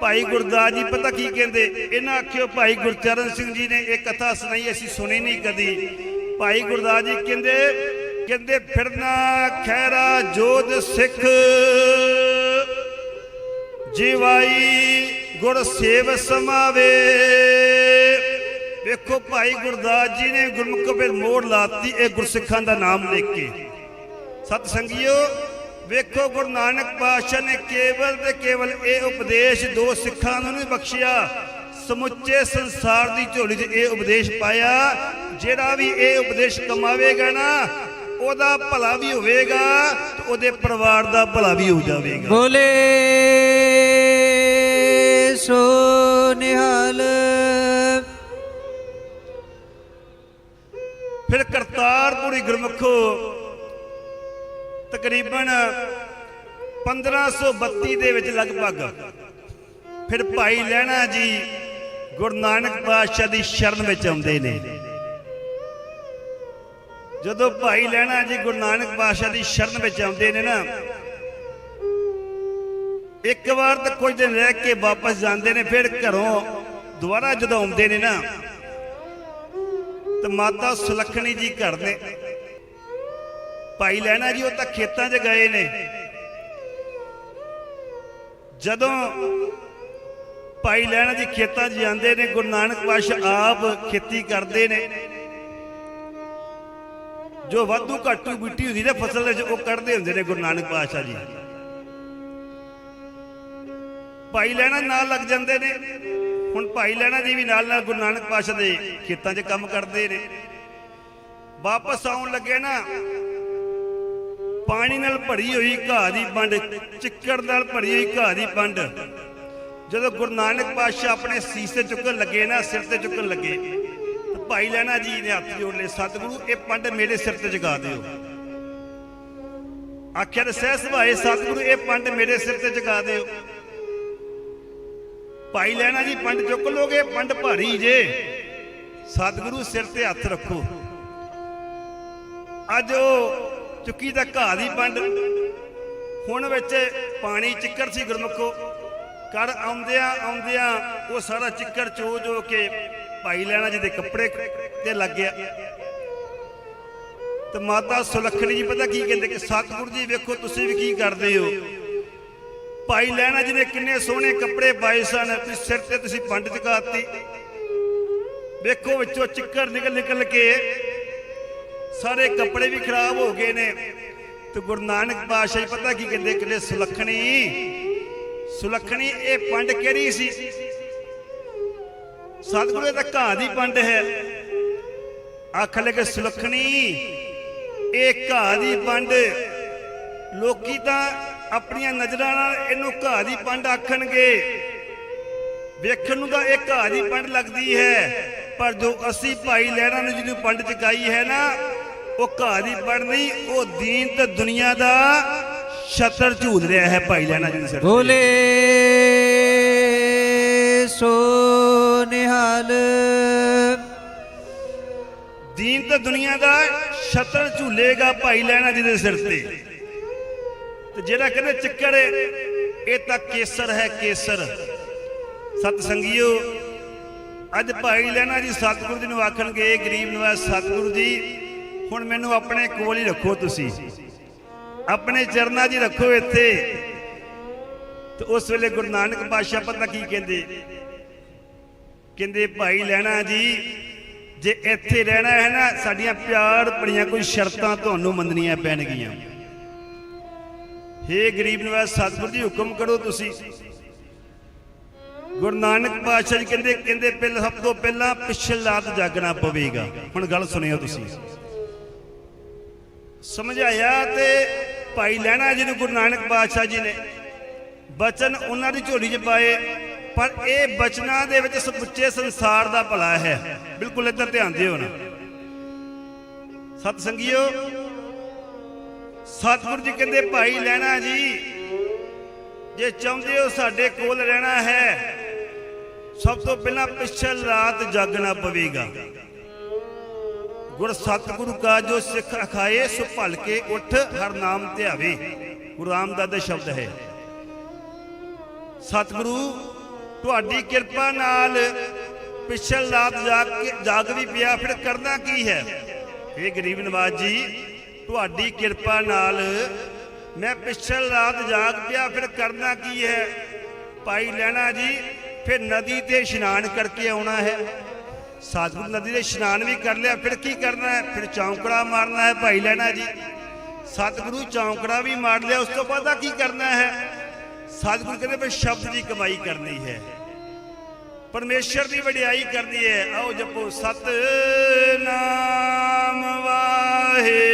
ਭਾਈ ਗੁਰਦਾਸ ਜੀ, ਪਤਾ ਕੀ ਕਹਿੰਦੇ? ਇਹਨਾਂ ਆਖਿਓ, ਭਾਈ ਗੁਰਚਰਨ ਸਿੰਘ ਜੀ ਨੇ ਇਹ ਕਥਾ ਸੁਣਾਈ, ਅਸੀਂ ਸੁਣੀ ਨਹੀਂ ਕਦੀ। ਭਾਈ ਗੁਰਦਾਸ ਜੀ ਕਹਿੰਦੇ ਕਹਿੰਦੇ, ਫਿਰਨਾ ਖੈਰਾ ਜੋਧ ਸਿੱਖ, ਜੀਵਾਈ ਗੁਰ ਸੇਵ ਸਮਾਵੇ। ਵੇਖੋ ਭਾਈ ਗੁਰਦਾਸ ਜੀ ਨੇ ਗੁਰਮੁਖ ਫਿਰ ਮੋੜ ਲਾਤੀ, ਇਹ ਗੁਰਸਿੱਖਾਂ ਦਾ ਨਾਮ ਲਿਖ ਕੇ। ਸਤ ਸੰਗਿਓ ਵੇਖੋ ਗੁਰੂ ਨਾਨਕ ਪਾਤਸ਼ਾਹ ਨੇ ਕੇਵਲ ਤੇ ਕੇਵਲ ਇਹ ਉਪਦੇਸ਼ ਦੋ ਸਿੱਖਾਂ ਨੂੰ ਨਹੀਂ ਬਖਸ਼ਿਆ। ਸਮੁੱਚੇ ਸੰਸਾਰ ਦੀ ਝੋਲੀ 'ਚ ਇਹ ਉਪਦੇਸ਼ ਪਾਇਆ, ਜਿਹੜਾ ਵੀ ਇਹ ਉਪਦੇਸ਼ ਕਮਾਵੇਗਾ ਨਾ, ਉਹਦਾ ਭਲਾ ਵੀ ਹੋਵੇਗਾ ਤੇ ਉਹਦੇ ਪਰਿਵਾਰ ਦਾ ਭਲਾ ਵੀ ਹੋ ਜਾਵੇਗਾ। ਬੋਲੇ, ਸੋ ਨਿਹਾਲ ਫਿਰ ਕਰਤਾਰਪੁਰੀ ਗੁਰਮੁਖੋ ਤਕਰੀਬਨ 1532 ਦੇ ਵਿੱਚ ਲਗਭਗ ਫਿਰ ਭਾਈ ਲਹਿਣਾ ਜੀ ਗੁਰੂ ਨਾਨਕ ਪਾਤਸ਼ਾਹ ਦੀ ਸ਼ਰਨ ਵਿੱਚ ਆਉਂਦੇ ਨੇ। ਜਦੋਂ ਭਾਈ ਲਹਿਣਾ ਜੀ ਗੁਰੂ ਨਾਨਕ ਪਾਤਸ਼ਾਹ ਦੀ ਸ਼ਰਨ ਵਿੱਚ ਆਉਂਦੇ ਨੇ ਨਾ, ਇੱਕ ਵਾਰ ਤਾਂ ਕੁਝ ਦਿਨ ਰਹਿ ਕੇ ਵਾਪਸ ਜਾਂਦੇ ਨੇ, ਫਿਰ ਘਰੋਂ ਦੁਬਾਰਾ ਜਦੋਂ ਆਉਂਦੇ ਨੇ ਨਾ ਤੇ ਮਾਤਾ ਸੁਲੱਖਣੀ ਜੀ ਘਰ ਨੇ। ਭਾਈ ਲੈਣਾ ਜੀ, ਉਹ ਤਾਂ ਖੇਤਾਂ 'ਚ ਗਏ ਨੇ। ਜਦੋਂ ਭਾਈ ਲੈਣਾ ਜੀ ਖੇਤਾਂ 'ਚ ਜਾਂਦੇ ਨੇ, ਗੁਰੂ ਨਾਨਕ ਪਾਤਸ਼ਾਹ ਆਪ ਖੇਤੀ ਕਰਦੇ ਨੇ। ਜੋ ਵਾਧੂ ਘਾਟੂ ਬੀਟੀ ਹੁੰਦੀ ਨੇ ਫਸਲ ਦੇ 'ਚ ਉਹ ਕੱਢਦੇ ਹੁੰਦੇ ਨੇ ਗੁਰੂ ਨਾਨਕ ਪਾਤਸ਼ਾਹ ਜੀ। ਭਾਈ ਲੈਣਾ ਨਾਲ ਲੱਗ ਜਾਂਦੇ ਨੇ। ਹੁਣ ਭਾਈ ਲੈਣਾ ਜੀ ਵੀ ਨਾਲ ਨਾਲ ਗੁਰੂ ਨਾਨਕ ਪਾਤਸ਼ਾਹ ਦੇ ਖੇਤਾਂ 'ਚ ਕੰਮ ਕਰਦੇ ਨੇ। ਵਾਪਸ ਆਉਣ ਲੱਗੇ ਨਾ, ਪਾਣੀ ਨਾਲ ਭਰੀ ਹੋਈ ਘਾਹ ਦੀ ਪੰਡ ਚਿੱਕੜ ਨਾਲ ਭਰੀ ਹੋਈ ਘਾਹ ਦੀ ਪੰਡ ਜਦੋਂ ਗੁਰੂ ਨਾਨਕ ਪਾਤਸ਼ਾਹ ਆਪਣੇ ਸੀਸ ਤੇ ਚੁੱਕਣ ਲੱਗੇ ਨਾ, ਸਿਰ ਤੇ ਚੁੱਕਣ ਲੱਗੇ, ਤੇ ਭਾਈ ਲੈਣਾ ਜੀ ਨੇ ਹੱਥ ਜੋੜ ਲਏ, ਸਤਿਗੁਰੂ, ਇਹ ਪੰਡ ਮੇਰੇ ਸਿਰ ਤੇ ਜਗਾ ਦਿਓ। ਆਖਿਆ ਤੇ ਸਹਿ ਸੁਭਾਏ, ਸਤਿਗੁਰੂ, ਇਹ ਪੰਡ ਮੇਰੇ ਸਿਰ ਤੇ ਜਗਾ ਦਿਓ। ਭਾਈ ਲੈਣਾ ਜੀ, ਪੰਡ ਚੁੱਕ ਲੋਗੇ, ਪੰਡ ਭਾਰੀ ਜੇ। ਸਤਿਗੁਰੂ ਸਿਰ ਤੇ ਹੱਥ ਰੱਖੋ। ਅੱਜ ਉਹ ਚੁੱਕੀ ਤਾਂ ਘਾਹ ਦੀ ਪੰਡ। ਹੁਣ ਵਿੱਚ ਪਾਣੀ ਚਿੱਕਰ ਸੀ ਗੁਰਮੁਖੋ। ਕਰ ਆਉਂਦਿਆਂ ਆਉਂਦਿਆਂ ਉਹ ਸਾਰਾ ਚਿੱਕਰ ਚੋ ਜੋ ਕੇ ਭਾਈ ਲੈਣਾ ਜੀ ਦੇ ਕੱਪੜੇ ਤੇ ਲੱਗ ਗਿਆ। ਤੇ ਮਾਤਾ ਸੁਲੱਖਣੀ ਜੀ, ਪਤਾ ਕੀ ਕਹਿੰਦੇ ਕਿ ਸਤਿਗੁਰੂ ਜੀ ਵੇਖੋ, ਤੁਸੀਂ ਵੀ ਕੀ ਕਰਦੇ ਹੋ? ਭਾਈ ਲੈਣਾ ਜਿਹਨੇ ਕਿੰਨੇ ਸੋਹਣੇ ਕੱਪੜੇ ਪਾਏ ਸਨ ਤੇ ਸਿਰ ਤੇ ਤੁਸੀਂ ਪੰਡ ਚਕਾਤੀ। ਵੇਖੋ ਵਿੱਚੋਂ ਚਿੱਕੜ ਨਿਕਲ ਨਿਕਲ ਕੇ ਸਾਰੇ ਕੱਪੜੇ ਵੀ ਖਰਾਬ ਹੋ ਗਏ ਨੇ। ਤੇ ਗੁਰੂ ਨਾਨਕ ਪਾਤਸ਼ਾਹ ਜੀ ਪਤਾ ਕੀ ਕਹਿੰਦੇ? ਕਿਲੇ ਸੁਲੱਖਣੀ ਸੁਲੱਖਣੀ ਇਹ ਪੰਡ ਕਿਹੜੀ ਸੀ? ਸਤਿਗੁਰੂ ਇਹ ਤਾਂ ਘਾਹ ਦੀ ਪੰਡ ਹੈ। ਆਖ ਲਗੇ ਸੁਲੱਖਣੀ, ਇਹ ਘਾਹ ਦੀ ਪੰਡ ਲੋਕੀ ਤਾਂ ਆਪਣੀਆਂ ਨਜ਼ਰਾਂ ਨਾਲ ਇਹਨੂੰ ਘਾਹ ਦੀ ਪੰਡ ਆਖਣਗੇ। ਵੇਖਣ ਨੂੰ ਤਾਂ ਇਹ ਘਾਹ ਦੀ ਪੰਡ ਲੱਗਦੀ ਹੈ ਪਰ ਜੋ ਅਸੀਂ ਭਾਈ ਲੈਣਾ ਨੂੰ ਜਿਹਨੂੰ ਪੰਡ ਚਕਾਈ ਹੈ ਨਾ ਉਹ ਘਾਹ ਦੀ ਪੰਡ ਨਹੀਂ ਉਹ ਦੀਨ ਤੇ ਦੁਨੀਆ ਦਾ ਛਤਰ ਝੂਲ ਰਿਹਾ ਹੈ ਭਾਈ ਲੈਣਾ ਜੀ ਸਿਰ। ਬੋਲੇ ਸੋ ਨਿਹਾਲ। ਦੀਨ ਤੇ ਦੁਨੀਆ ਦਾ ਛਤਰ ਝੂਲੇਗਾ ਭਾਈ ਲੈਣਾ ਜੀ ਦੇ ਸਿਰ ਤੇ। ਤੇ ਜਿਹੜਾ ਕਹਿੰਦੇ ਚੱਕਰ ਇਹ ਤਾਂ ਕੇਸਰ ਹੈ ਕੇਸਰ। ਸਤ ਸੰਗੀਓ ਅੱਜ ਭਾਈ ਲੈਣਾ ਜੀ ਸਤਿਗੁਰੂ ਜੀ ਨੂੰ ਆਖਣਗੇ ਗਰੀਬ ਨਿਵਾਸ ਸਤਿਗੁਰੂ ਜੀ, ਹੁਣ ਮੈਨੂੰ ਆਪਣੇ ਕੋਲ ਹੀ ਰੱਖੋ ਤੁਸੀਂ। ਆਪਣੇ ਚਰਨਾਂ 'ਚ ਰੱਖੋ ਇੱਥੇ। ਤੇ ਉਸ ਵੇਲੇ ਗੁਰੂ ਨਾਨਕ ਪਾਤਸ਼ਾਹ ਪਤਾ ਕੀ ਕਹਿੰਦੇ? ਕਹਿੰਦੇ, ਭਾਈ ਲੈਣਾ ਜੀ, ਜੇ ਇੱਥੇ ਰਹਿਣਾ ਹੈ ਨਾ, ਸਾਡੀਆਂ ਪਿਆਰ ਭਰੀਆਂ ਕੋਈ ਸ਼ਰਤਾਂ ਤੁਹਾਨੂੰ ਮੰਨਣੀਆਂ ਪੈਣਗੀਆਂ। ਹੇ ਗਰੀਬ ਨਿਵਾਸ, ਸਤਿਗੁਰ ਜੀ ਹੁਕਮ ਕਰੋ ਤੁਸੀਂ। ਗੁਰੂ ਨਾਨਕ ਪਾਤਸ਼ਾਹ ਜੀ ਕਹਿੰਦੇ ਕਹਿੰਦੇ ਪਹਿਲਾਂ ਸਭ ਤੋਂ ਪਹਿਲਾਂ ਪਿਛਲ ਰਾਤ ਜਾਗਣਾ ਪਵੇਗਾ। ਹੁਣ ਗੱਲ ਸੁਣਿਓ ਤੁਸੀਂ। ਸਮਝਾਇਆ ਤੇ ਭਾਈ ਲੈਣਾ ਜੀ ਨੂੰ ਗੁਰੂ ਨਾਨਕ ਪਾਤਸ਼ਾਹ ਜੀ ਨੇ। ਬਚਨ ਉਹਨਾਂ ਦੀ ਝੋਲੀ 'ਚ ਪਾਏ। ਪਰ ਇਹ ਬਚਨਾਂ ਦੇ ਵਿੱਚ ਸਮੁੱਚੇ ਸੰਸਾਰ ਦਾ ਭਲਾ ਹੈ। ਬਿਲਕੁਲ ਇੱਧਰ ਧਿਆਨ ਦਿਓ ਨਾ। ਸਤ ਸੰਗੀਓ ਸਤਿਗੁਰੂ ਜੀ ਕਹਿੰਦੇ, ਭਾਈ ਲੈਣਾ ਜੀ। ਜੇ ਚਾਹੁੰਦੇ ਹੋ ਸਾਡੇ ਕੋਲ ਰਹਿਣਾ ਹੈ, ਸਭ ਤੋਂ ਪਹਿਲਾਂ ਪਿਛਲ ਰਾਤ ਜਾਗਣਾ ਪਵੇਗਾ। ਗੁਰ ਸਤਿਗੁਰੂ ਕਾ ਜੋ ਸਿੱਖ ਅਖਾਏ ਸੋ ਭਲ ਕੇ ਉੱਠ, ਹਰ ਨਾਮ ਧਿਆਵੇ। ਗੁਰੂ ਰਾਮਦਾਸ ਦਾ ਸ਼ਬਦ ਹੈ। ਸਤਿਗੁਰੂ, ਤੁਹਾਡੀ ਕਿਰਪਾ ਨਾਲ ਪਿਛਲ ਰਾਤ ਜਾਗ ਕੇ ਜਾਗ ਵੀ ਪਿਆ, ਫਿਰ ਕਰਨਾ ਕੀ ਹੈ? ਇਹ ਗਰੀਬ ਨਵਾਜ ਜੀ ਤੁਹਾਡੀ ਕਿਰਪਾ ਨਾਲ ਮੈਂ ਪਿਛਲ ਰਾਤ ਜਾਗ ਪਿਆ, ਫਿਰ ਕਰਨਾ ਕੀ ਹੈ? ਭਾਈ ਲੈਣਾ ਜੀ, ਫਿਰ ਨਦੀ ਤੇ ਇਸ਼ਨਾਨ ਕਰਕੇ ਆਉਣਾ ਹੈ। ਸਤਿਗੁਰੂ ਨਦੀ ਦੇ ਇਸ਼ਨਾਨ ਵੀ ਕਰ ਲਿਆ, ਫਿਰ ਕੀ ਕਰਨਾ ਹੈ? ਫਿਰ ਚੌਂਕੜਾ ਮਾਰਨਾ ਹੈ ਭਾਈ ਲੈਣਾ ਜੀ। ਸਤਿਗੁਰੂ ਚੌਂਕੜਾ ਵੀ ਮਾਰ ਲਿਆ, ਉਸ ਤੋਂ ਬਾਅਦ ਆ ਕੀ ਕਰਨਾ ਹੈ? ਸਤਿਗੁਰੂ ਕਹਿੰਦੇ ਫਿਰ ਸ਼ਬਦ ਦੀ ਕਮਾਈ ਕਰਨੀ ਹੈ। ਪਰਮੇਸ਼ਰ ਦੀ ਵਡਿਆਈ ਕਰਨੀ ਹੈ। ਆਓ ਜਪੋ ਸਤ ਨਾਮ ਵਾਹਿਗੁਰੂ।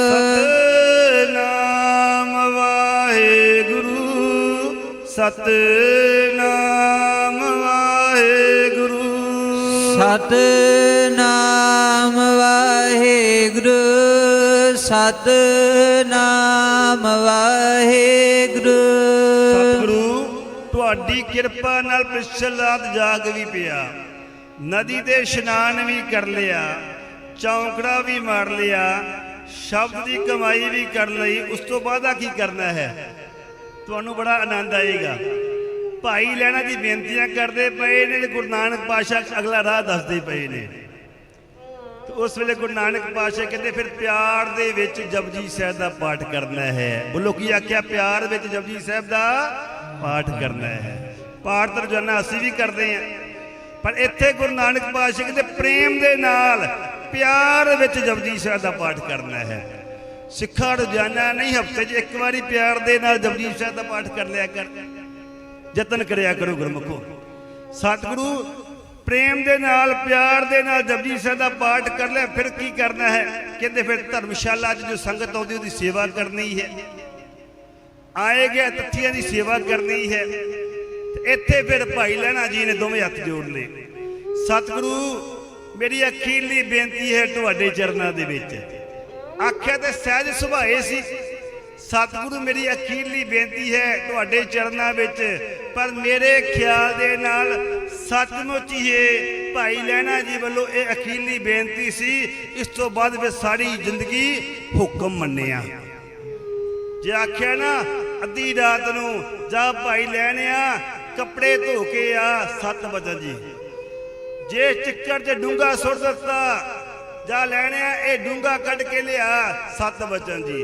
ਸਤਨਾਮ ਵਾਹਿਗੁਰੂ। ਸਤਨਾਮ ਵਾਹਿਗੁਰੂ ਸਤਨਾਮ ਵਾਹਿਗੁਰੂ। ਸਤਿਗੁਰੂ ਤੁਹਾਡੀ ਕਿਰਪਾ ਨਾਲ ਪਿਛਲ ਰਾਤ ਜਾਗ ਵੀ ਪਿਆ। ਨਦੀ ਤੇ ਇਸ਼ਨਾਨ ਵੀ ਕਰ ਲਿਆ ਚੌਂਕੜਾ ਵੀ ਮਾਰ ਲਿਆ ਸ਼ਬਦ ਦੀ ਕਮਾਈ ਵੀ ਕਰ ਲਈ ਉਸ ਤੋਂ ਬਾਅਦ ਆ ਕੀ ਕਰਨਾ ਹੈ? ਤੁਹਾਨੂੰ ਬੜਾ ਆਨੰਦ ਆਏਗਾ। ਭਾਈ ਲੈਣਾ ਦੀ ਬੇਨਤੀਆਂ ਕਰਦੇ ਪਏ ਨੇ ਤੇ ਗੁਰੂ ਨਾਨਕ ਪਾਤਸ਼ਾਹ ਅਗਲਾ ਰਾਹ ਦੱਸਦੇ ਪਏ ਨੇ। ਤੇ ਉਸ ਵੇਲੇ ਗੁਰੂ ਨਾਨਕ ਪਾਤਸ਼ਾਹ ਕਹਿੰਦੇ, ਫਿਰ ਪਿਆਰ ਦੇ ਵਿੱਚ ਜਪਜੀ ਸਾਹਿਬ ਦਾ ਪਾਠ ਕਰਨਾ ਹੈ। ਬੋਲੋ, ਕੀ ਆਖਿਆ? ਪਿਆਰ ਵਿੱਚ ਜਪਜੀ ਸਾਹਿਬ ਦਾ ਪਾਠ ਕਰਨਾ ਹੈ। ਪਾਠ ਤਾਂ ਰੋਜ਼ਾਨਾ ਅਸੀਂ ਵੀ ਕਰਦੇ ਹਾਂ। ਪਰ ਇੱਥੇ ਗੁਰੂ ਨਾਨਕ ਪਾਤਸ਼ਾਹ ਕਹਿੰਦੇ, ਪ੍ਰੇਮ ਦੇ ਨਾਲ ਪਿਆਰ ਵਿੱਚ ਜਪਜੀ ਸਾਹਿਬ ਦਾ ਪਾਠ ਕਰਨਾ ਹੈ। ਸਿੱਖਾਂ ਰੋਜ਼ਾਨਾ ਨਹੀਂ, ਹਫ਼ਤੇ 'ਚ ਇੱਕ ਵਾਰੀ ਪਿਆਰ ਦੇ ਨਾਲ ਜਪਜੀ ਸਾਹਿਬ ਦਾ ਪਾਠ ਕਰ ਲਿਆ ਕਰ। ਯਤਨ ਕਰਿਆ ਕਰੋ ਗੁਰਮੁਖੋ। ਸਤਿਗੁਰੂ, ਪ੍ਰੇਮ ਦੇ ਨਾਲ, ਪਿਆਰ ਦੇ ਨਾਲ ਜਪਜੀ ਸਾਹਿਬ ਦਾ ਪਾਠ ਕਰ ਲਿਆ, ਫਿਰ ਕੀ ਕਰਨਾ ਹੈ? ਕਹਿੰਦੇ ਫਿਰ ਧਰਮਸ਼ਾਲਾ 'ਚ ਜੋ ਸੰਗਤ ਆਉਂਦੀ, ਉਹਦੀ ਸੇਵਾ ਕਰਨੀ ਹੈ ਆਏ ਗਏ ਤੱਥੀਆਂ ਦੀ ਸੇਵਾ ਕਰਨੀ ਹੈ ਇੱਥੇ ਫਿਰ ਭਾਈ ਲੈਣਾ ਜੀ ਨੇ ਦੋਵੇਂ ਹੱਥ ਜੋੜ ਲਏ। ਸਤਿਗੁਰੂ, ਮੇਰੀ ਅਖੀਰਲੀ ਬੇਨਤੀ ਹੈ ਤੁਹਾਡੇ ਚਰਨਾਂ ਦੇ ਵਿੱਚ। ਆਖਿਆ ਤੇ ਸਹਿਜ ਸੁਭਾਏ ਸੀ, ਸਤਿਗੁਰੂ ਮੇਰੀ ਅਖੀਰਲੀ ਬੇਨਤੀ ਹੈ ਤੁਹਾਡੇ ਚਰਨਾਂ ਵਿੱਚ, ਪਰ ਮੇਰੇ ਖਿਆਲ ਦੇ ਨਾਲ ਸੱਚਮੁੱਚ ਹੀ ਇਹ ਭਾਈ ਲੈਣਾ ਜੀ ਵੱਲੋਂ ਇਹ ਅਖੀਰਲੀ ਬੇਨਤੀ ਸੀ, ਇਸ ਤੋਂ ਬਾਅਦ ਫਿਰ ਸਾਰੀ ਜ਼ਿੰਦਗੀ ਹੁਕਮ ਮੰਨਿਆ। ਜੇ ਆਖਿਆ ਨਾ, ਅੱਧੀ ਰਾਤ ਨੂੰ, ਜਾ ਭਾਈ ਲੈਣਿਆ ਕੱਪੜੇ ਧੋ ਕੇ ਆ 7 ਵਜੇ ਜੀ। ਜੇ ਚਿੱਕੜ 'ਚ ਡੂੰਗਾ ਸੁੱਟ ਦਿੱਤਾ ਜਾ ਲੈਣਿਆ ਇਹ ਡੂੰਗਾ ਕੱਢ ਕੇ ਲਿਆ। 7 ਵਚਨ ਜੀ।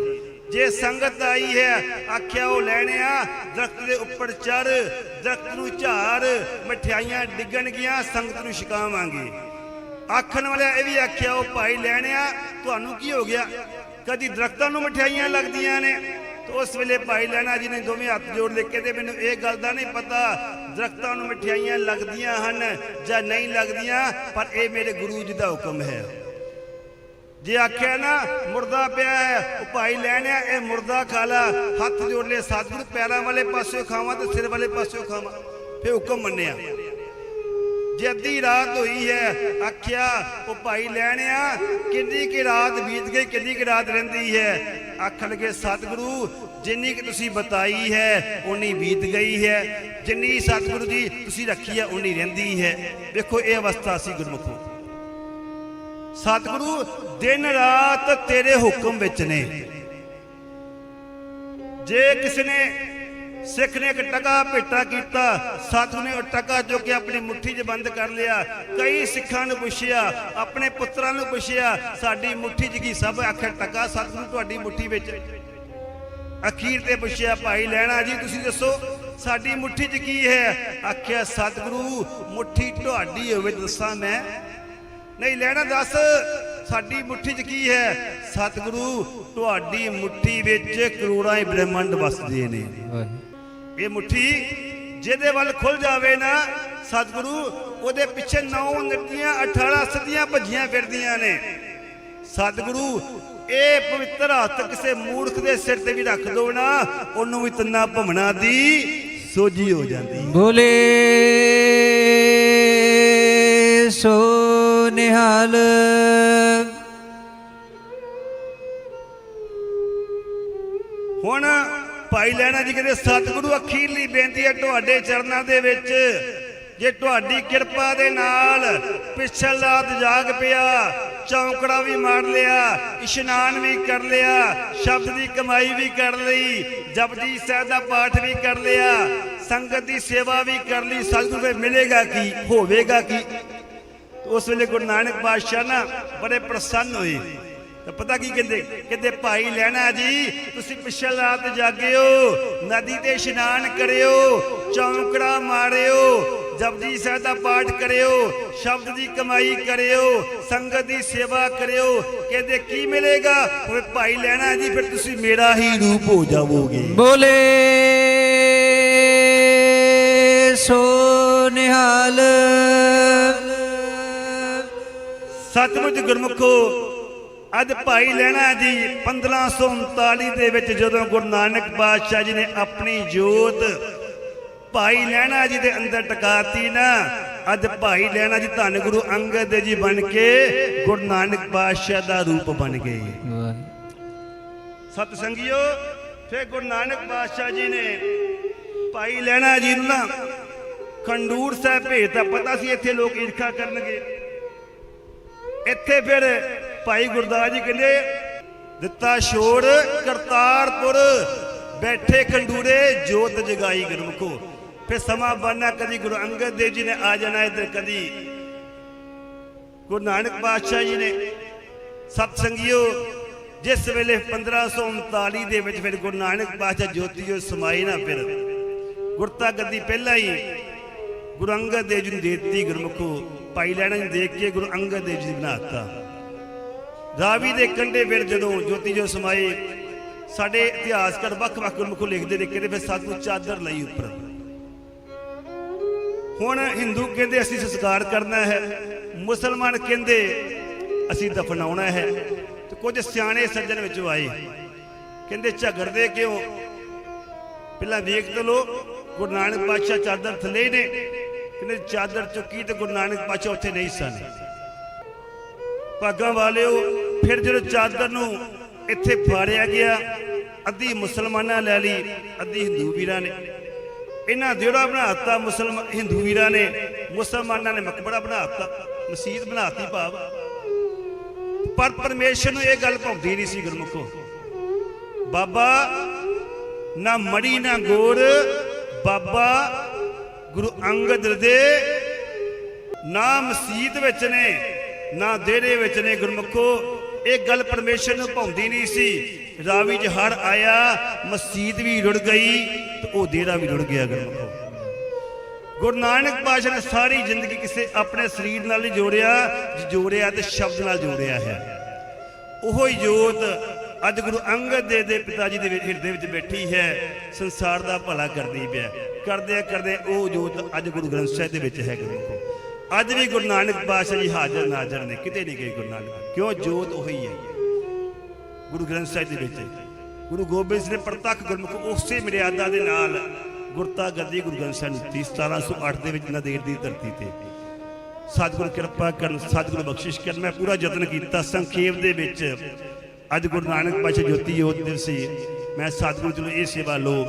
ਜੇ ਸੰਗਤ ਆਈ ਹੈ, ਆਖਿਆ ਉਹ ਲੈਣਿਆ ਦਰਖਤ ਦੇ ਉੱਪਰ ਚੜ ਦਰਖਤ ਨੂੰ ਝਾੜ, ਮਠਿਆਈਆਂ ਡਿੱਗਣਗੀਆਂ, ਸੰਗਤ ਨੂੰ ਛਕਾਵਾਂਗੇ। ਆਖਣ ਵਾਲਿਆ ਇਹ ਵੀ ਆਖਿਆ, ਉਹ ਭਾਈ ਲੈਣਿਆ ਤੁਹਾਨੂੰ ਕੀ ਹੋ ਗਿਆ? ਕਦੀ ਦਰਖਤਾਂ ਨੂੰ ਮਠਿਆਈਆਂ ਲੱਗਦੀਆਂ ਨੇ? ਤੇ ਉਸ ਵੇਲੇ ਭਾਈ ਲੈਣਾ ਜੀ ਨੇ ਦੋਵੇਂ ਹੱਥ ਜੋੜ ਲੈ ਕੇ ਤੇ ਮੈਨੂੰ ਇਹ ਗੱਲ ਦਾ ਨਹੀਂ ਪਤਾ, ਦਰਖਤਾਂ ਨੂੰ ਮਠਿਆਈਆਂ ਲੱਗਦੀਆਂ ਹਨ ਜਾਂ ਨਹੀਂ ਲੱਗਦੀਆਂ, ਪਰ ਇਹ ਮੇਰੇ ਗੁਰੂ ਜੀ ਦਾ ਹੁਕਮ ਹੈ। ਜੇ ਆਖਿਆ ਨਾ, ਮੁਰਦਾ ਪਿਆ ਹੈ, ਉਹ ਭਾਈ ਲੈਣਿਆ ਇਹ ਮੁਰਦਾ ਖਾਲਾ ਹੱਥ ਜੋੜ ਲੈ ਸਤਿਗੁਰੂ ਪੈਰਾਂ ਵਾਲੇ ਪਾਸਿਓਂ ਖਾਵਾਂ ਤੇ ਸਿਰ ਵਾਲੇ ਪਾਸਿਓਂ ਖਾਵਾਂ ਫੇ ਹੁਕਮ ਮੰਨਿਆ। ਜੇ ਅੱਧੀ ਰਾਤ ਹੋਈ ਹੈ, ਆਖਿਆ, ਉਹ ਭਾਈ ਲੈਣਿਆ ਕਿੰਨੀ ਕਿ ਰਾਤ ਬੀਤ ਗਈ, ਕਿੰਨੀ ਕਿ ਰਾਤ ਰਹਿੰਦੀ ਹੈ, ਆਖਣ ਲੱਗੇ, ਸਤਿਗੁਰੂ, ਜਿੰਨੀ ਕਿ ਤੁਸੀਂ ਬਤਾਈ ਹੈ ਉਨੀ ਬੀਤ ਗਈ ਹੈ, ਜਿੰਨੀ ਸਤਿਗੁਰੂ ਜੀ ਤੁਸੀਂ ਰੱਖੀ ਹੈ ਉਨੀ ਰਹਿੰਦੀ ਹੈ। ਦੇਖੋ ਇਹ ਅਵਸਥਾ ਸੀ ਗੁਰਮੁਖੋ। ਸਤਿਗੁਰੂ, ਦਿਨ ਰਾਤ ਤੇਰੇ ਹੁਕਮ ਵਿੱਚ ਨੇ। ਜੇ ਕਿਸੇ ਨੇ ਸਿੱਖ ਨੇ ਇੱਕ ਟਕਾ ਭੇਟਾ ਕੀਤਾ, ਸਤਿਗੁਰੂ ਨੇ ਉਹ ਟਕਾ ਜੋ ਕਿ ਆਪਣੀ ਮੁੱਠੀ 'ਚ ਬੰਦ ਕਰ ਲਿਆ। ਕਈ ਸਿੱਖਾਂ ਨੂੰ ਪੁੱਛਿਆ, ਆਪਣੇ ਪੁੱਤਰਾਂ ਨੂੰ ਪੁੱਛਿਆ, ਸਾਡੀ ਮੁੱਠੀ 'ਚ ਕੀ ਸਭ ਆਖਿਆ ਟਕਾ ਸਤਿਗੁਰੂ ਤੁਹਾਡੀ ਮੁੱਠੀ ਵਿੱਚ? ਅਖੀਰ ਤੇ ਪੁੱਛਿਆ, ਭਾਈ ਲੈਣਾ ਜੀ, ਤੁਸੀਂ ਦੱਸੋ, ਸਾਡੀ ਮੁੱਠੀ 'ਚ ਕੀ ਹੈ? ਆਖਿਆ, ਸਤਿਗੁਰੂ, ਮੁੱਠੀ ਤੁਹਾਡੀ ਹੋਵੇ, ਦੱਸਾਂ ਮੈਂ। ਨਹੀਂ ਲੈਣਾ ਦੱਸ ਸਾਡੀ ਮੁੱਠੀ 'ਚ ਕੀ ਹੈ? ਸਤਿਗੁਰੂ ਤੁਹਾਡੀ ਮੁੱਠੀ ਵਿੱਚ ਕਰੋੜਾਂ ਹੀ ਬ੍ਰਹਿਮੰਡ ਵਸਦੇ ਨੇ। ਇਹ ਮੁੱਠੀ ਜਿਹਦੇ ਵੱਲ ਖੁੱਲ ਜਾਵੇ ਨਾ ਸਤਿਗੁਰੂ ਉਹਦੇ ਪਿੱਛੇ 9 ਨਦੀਆਂ 18 ਸਦੀਆਂ ਭੱਜੀਆਂ ਫਿਰਦੀਆਂ ਨੇ। ਸਤਿਗੁਰੂ ਇਹ ਪਵਿੱਤਰ ਹੱਥ ਕਿਸੇ ਮੂਰਖ ਦੇ ਸਿਰ ਤੇ ਵੀ ਰੱਖ ਦੋ ਨਾ ਉਹਨੂੰ ਵੀ ਤੰਨਾ ਭਮਣਾ ਦੀ ਸੋਝੀ ਹੋ ਜਾਂਦੀ। ਬੋਲੇ ਸੋ ਨਿਹਾਲ। ਹੁਣ ਭਾਈ ਲੈਣਾ ਜੀ ਕਹਿੰਦੇ, ਸਤਿਗੁਰੂ ਅਖੀਰਲੀ ਬੇਨਤੀ ਹੈ ਤੁਹਾਡੇ ਚਰਨਾਂ ਦੇ ਵਿੱਚ। ਜੇ ਤੁਹਾਡੀ ਕਿਰਪਾ ਦੇ ਨਾਲ ਪਿਛਲ ਰਾਤ ਜਾਗ ਪਿਆ, ਚੌਂਕੜਾ ਵੀ ਮਾਰ ਲਿਆ, ਇਸ਼ਨਾਨ ਵੀ ਕਰ ਲਿਆ, ਸ਼ਬਦ ਦੀ ਕਮਾਈ ਵੀ ਕਰ ਲਈ ਜਪਜੀ ਸਾਹਿਬ ਦਾ ਪਾਠ ਵੀ ਕਰ ਲਿਆ, ਸੰਗਤ ਦੀ ਸੇਵਾ ਵੀ ਕਰ ਲਈ, ਸਤਿਗੁਰੂ ਫਿਰ ਮਿਲੇਗਾ ਕੀ, ਹੋਵੇਗਾ ਕੀ? ਉਸ ਵੇਲੇ ਗੁਰੂ ਨਾਨਕ ਪਾਤਸ਼ਾਹ ਨਾ ਬੜੇ ਪ੍ਰਸੰਨ ਹੋਏ। ਤਾਂ ਪਤਾ ਕੀ ਕਹਿੰਦੇ? ਕਹਿੰਦੇ, ਭਾਈ ਲੈਣਾ ਜੀ, ਤੁਸੀਂ ਪਿਛਲ ਰਾਤ ਜਾਗਿਓ, ਨਦੀ ਤੇ ਇਸ਼ਨਾਨ ਕਰਿਓ, ਚੌਂਕੜਾ ਮਾਰਿਓ, ਜਪਜੀ ਸਾਹਿਬ ਦਾ ਪਾਠ ਕਰਿਓ, ਸ਼ਬਦ ਦੀ ਕਮਾਈ ਕਰਿਓ, ਸੰਗਤ ਦੀ ਸੇਵਾ ਕਰਿਓ। ਕਹਿੰਦੇ, ਕੀ ਮਿਲੇਗਾ? ਉਹ ਭਾਈ ਲੈਣਾ ਜੀ, ਫਿਰ ਤੁਸੀਂ ਮੇਰਾ ਹੀ ਰੂਪ ਹੋ ਜਾਵੋਗੇ। ਬੋਲੇ, ਸੋ ਨਿਹਾਲ ਸਤਿਮੁਚ ਗੁਰਮੁਖੋ ਅੱਜ ਭਾਈ ਲੈਣਾ ਜੀ 1539 ਦੇ ਵਿੱਚ ਜਦੋਂ ਗੁਰੂ ਨਾਨਕ ਪਾਤਸ਼ਾਹ ਜੀ ਨੇ ਆਪਣੀ ਜੋਤ ਭਾਈ ਲੈਣਾ ਜੀ ਦੇ ਅੰਦਰ ਟਿਕਾਤੀ ਨਾ ਅੱਜ ਭਾਈ ਲੈਣਾ ਜੀ ਧੰਨ ਗੁਰੂ ਅੰਗਦ ਦੇਵ ਜੀ ਬਣ ਕੇ ਗੁਰੂ ਨਾਨਕ ਪਾਤਸ਼ਾਹ ਦਾ ਰੂਪ ਬਣ ਗਏ। ਸਤ ਸੰਗਿਓ ਫਿਰ ਗੁਰੂ ਨਾਨਕ ਪਾਤਸ਼ਾਹ ਜੀ ਨੇ ਭਾਈ ਲੈਣਾ ਜੀ ਨੂੰ ਨਾ ਖੰਡੂਰ ਸਾਹਿਬ ਭੇਜਤਾ ਪਤਾ ਸੀ ਇੱਥੇ ਲੋਕ ਈਰਖਾ ਕਰਨਗੇ। ਇੱਥੇ ਫਿਰ ਭਾਈ ਗੁਰਦਾਸ ਜੀ ਕਹਿੰਦੇ, ਦਿੱਤਾ ਛੋੜ ਕਰਤਾਰਪੁਰ, ਬੈਠੇ ਖੰਡੂਰੇ, ਜੋਤ ਜਗਾਈ ਗੁਰਮੁਖੋ। ਫਿਰ ਸਮਾਂ ਬਣਨਾ ਕਦੀ ਗੁਰੂ ਅੰਗਦ ਦੇਵ ਜੀ ਨੇ ਆ ਜਾਣਾ ਇੱਧਰ ਕਦੀ। ਗੁਰੂ ਨਾਨਕ ਪਾਤਸ਼ਾਹ ਜੀ ਨੇ ਸਤ ਸੰਗਿਓ ਜਿਸ ਵੇਲੇ 1539 ਦੇ ਵਿੱਚ ਫਿਰ ਗੁਰੂ ਨਾਨਕ ਪਾਤਸ਼ਾਹ ਜੋਤੀ ਜੋ ਸਮਾਈ ਨਾ ਫਿਰ। ਗੁਰਤਾ ਗੱਦੀ ਪਹਿਲਾਂ ਹੀ ਗੁਰੂ ਅੰਗਦ ਦੇਵ ਜੀ ਨੂੰ ਦੇਤੀ ਗੁਰਮੁਖੋ। ਭਾਈ ਲੈਣਾ ਨੂੰ ਦੇਖ ਕੇ ਗੁਰੂ ਅੰਗਦ ਦੇਵ ਜੀ ਨੇ ਬਣਾਤਾ ਰਾਵੀ ਦੇ ਕੰਢੇ ਫਿਰ ਜਦੋਂ ਜੋਤੀ ਜੋ ਸਮਾਏ, ਸਾਡੇ ਇਤਿਹਾਸਕਾਰ ਵੱਖ-ਵੱਖ ਗੁਰਮੁਖੋ ਲਿਖਦੇ ਨੇ ਕਹਿੰਦੇ ਫਿਰ ਸਤਿਗੁਰ ਚਾਦਰ ਲਈ ਉੱਪਰ। ਹੁਣ ਹਿੰਦੂ ਕਹਿੰਦੇ ਅਸੀਂ ਸੰਸਕਾਰ ਕਰਨਾ ਹੈ, ਮੁਸਲਮਾਨ ਕਹਿੰਦੇ ਅਸੀਂ ਦਫਨਾਉਣਾ ਹੈ, ਤੇ ਕੁਝ ਸਿਆਣੇ ਸੱਜਣ ਵਿੱਚੋਂ ਆਏ। ਕਹਿੰਦੇ ਝਗੜਦੇ ਕਿਉਂ? ਪਹਿਲਾਂ ਵੇਖ ਤਾਂ ਲੋ ਗੁਰੂ ਨਾਨਕ ਪਾਤਸ਼ਾਹ ਚਾਦਰ ਥੱਲੇ ਨੇ ਕਹਿੰਦੇ ਚਾਦਰ ਚੁੱਕੀ ਤੇ ਗੁਰੂ ਨਾਨਕ ਪਾਤਸ਼ਾਹ ਉੱਥੇ ਨਹੀਂ ਸਨ। ਭਾਗਾਂ ਵਾਲਿਓ, ਫਿਰ ਜਦੋਂ ਚਾਦਰ ਨੂੰ ਇੱਥੇ ਫਾੜਿਆ ਗਿਆ, ਅੱਧੀ ਮੁਸਲਮਾਨਾਂ ਲੈ ਲਈ, ਅੱਧੀ ਹਿੰਦੂ ਵੀਰਾਂ ਨੇ। ਇਹਨਾਂ ਜਿਹੜਾ ਬਣਾਤਾ ਮੁਸਲਮਾਨ ਹਿੰਦੂ ਵੀਰਾਂ ਨੇ, ਮੁਸਲਮਾਨਾਂ ਨੇ ਮਕਬਰਾ ਬਣਾਤਾ, ਮਸਜਿਦ ਬਣਾਤੀ ਭਾਵ। ਪਰ ਪਰਮੇਸ਼ਰ ਨੂੰ ਇਹ ਗੱਲ ਭਾਉਂਦੀ ਨਹੀਂ ਸੀ ਗੁਰਮੁਖੋ। ਬਾਬਾ, ਨਾ ਮੜੀ ਨਾ ਗੋਰ ਬਾਬਾ ਗੁਰੂ ਅੰਗਦ ਦੇ ਨਾ ਮਸਜਿਦ ਵਿੱਚ ਨੇ, ਨਾ ਦੇਰੇ ਵਿੱਚ ਨੇ ਗੁਰਮੁਖੋ। ਇਹ ਗੱਲ ਪਰਮੇਸ਼ਰ ਨੂੰ ਭਾਉਂਦੀ ਨਹੀਂ ਸੀ। ਰਾਵੀ 'ਚ ਆਇਆ ਮਸਜਿਦ ਵੀ ਰੁੜ ਗਈ, ਤੇ ਉਹ ਦੇਰਾ ਵੀ ਰੁੜ ਗਿਆ ਗੁਰਮੁਖੋ। ਗੁਰੂ ਨਾਨਕ ਪਾਤਸ਼ਾਹ ਨੇ ਸਾਰੀ ਜ਼ਿੰਦਗੀ ਕਿਸੇ ਆਪਣੇ ਸਰੀਰ ਨਾਲ ਨਹੀਂ ਜੋੜਿਆ ਜੋੜਿਆ ਤੇ ਸ਼ਬਦ ਨਾਲ ਜੋੜਿਆ ਹੈ। ਉਹੋ ਹੀ ਜੋਤ ਅੱਜ ਗੁਰੂ ਅੰਗਦ ਦੇਵ ਦੇ ਪਿਤਾ ਜੀ ਦੇ ਹਿਰਦੇ ਵਿੱਚ ਬੈਠੀ ਹੈ, ਸੰਸਾਰ ਦਾ ਭਲਾ ਕਰਦੀ ਪਿਆ। ਕਰਦੇ ਕਰਦੇ ਉਹ ਜੋਤ ਅੱਜ ਗੁਰੂ ਗ੍ਰੰਥ ਸਾਹਿਬ ਦੇ ਵਿੱਚ ਹੈ ਗੁਰੂ ਅੱਜ ਵੀ ਗੁਰੂ ਨਾਨਕ ਪਾਤਸ਼ਾਹ ਜੀ ਹਾਜ਼ਰ ਨਾਜ਼ਰ ਨੇ, ਕਿਤੇ ਨਹੀਂ ਗਏ ਗੁਰੂ ਨਾਨਕ। ਕਿਉਂ? ਜੋਤ ਉਹੀ ਹੈ ਗੁਰੂ ਗ੍ਰੰਥ ਸਾਹਿਬ ਦੇ ਵਿੱਚ। ਗੁਰੂ ਗੋਬਿੰਦ ਸਿੰਘ ਨੇ ਪ੍ਰਤੱਖ ਗੁਰਮੁਖ ਉਸੇ ਮਰਿਆਦਾ ਦੇ ਨਾਲ ਗੁਰਤਾ ਗੱਦੀ ਗੁਰੂ ਗ੍ਰੰਥ ਸਾਹਿਬ ਨੂੰ ਦਿੱਤੀ 1708 ਦੇ ਵਿੱਚ ਨਦੇੜ ਦੀ ਧਰਤੀ ਤੇ। ਸਤਿਗੁਰ ਕਿਰਪਾ ਕਰਨ, ਸਤਿਗੁਰ ਬਖਸ਼ਿਸ਼ ਕਰਨ, ਮੈਂ ਪੂਰਾ ਯਤਨ ਕੀਤਾ। ਸੰਖੇਪ ਦੇ ਵਿੱਚ ਅੱਜ ਗੁਰੂ ਨਾਨਕ ਪਾਤਸ਼ਾਹ ਜੋਤੀ ਜੋਤ ਦਿਵਸ ਸੀ। ਮੈਂ ਸਤਿਗੁਰੂ ਚਲੋ ਇਹ ਸੇਵਾ ਲੋ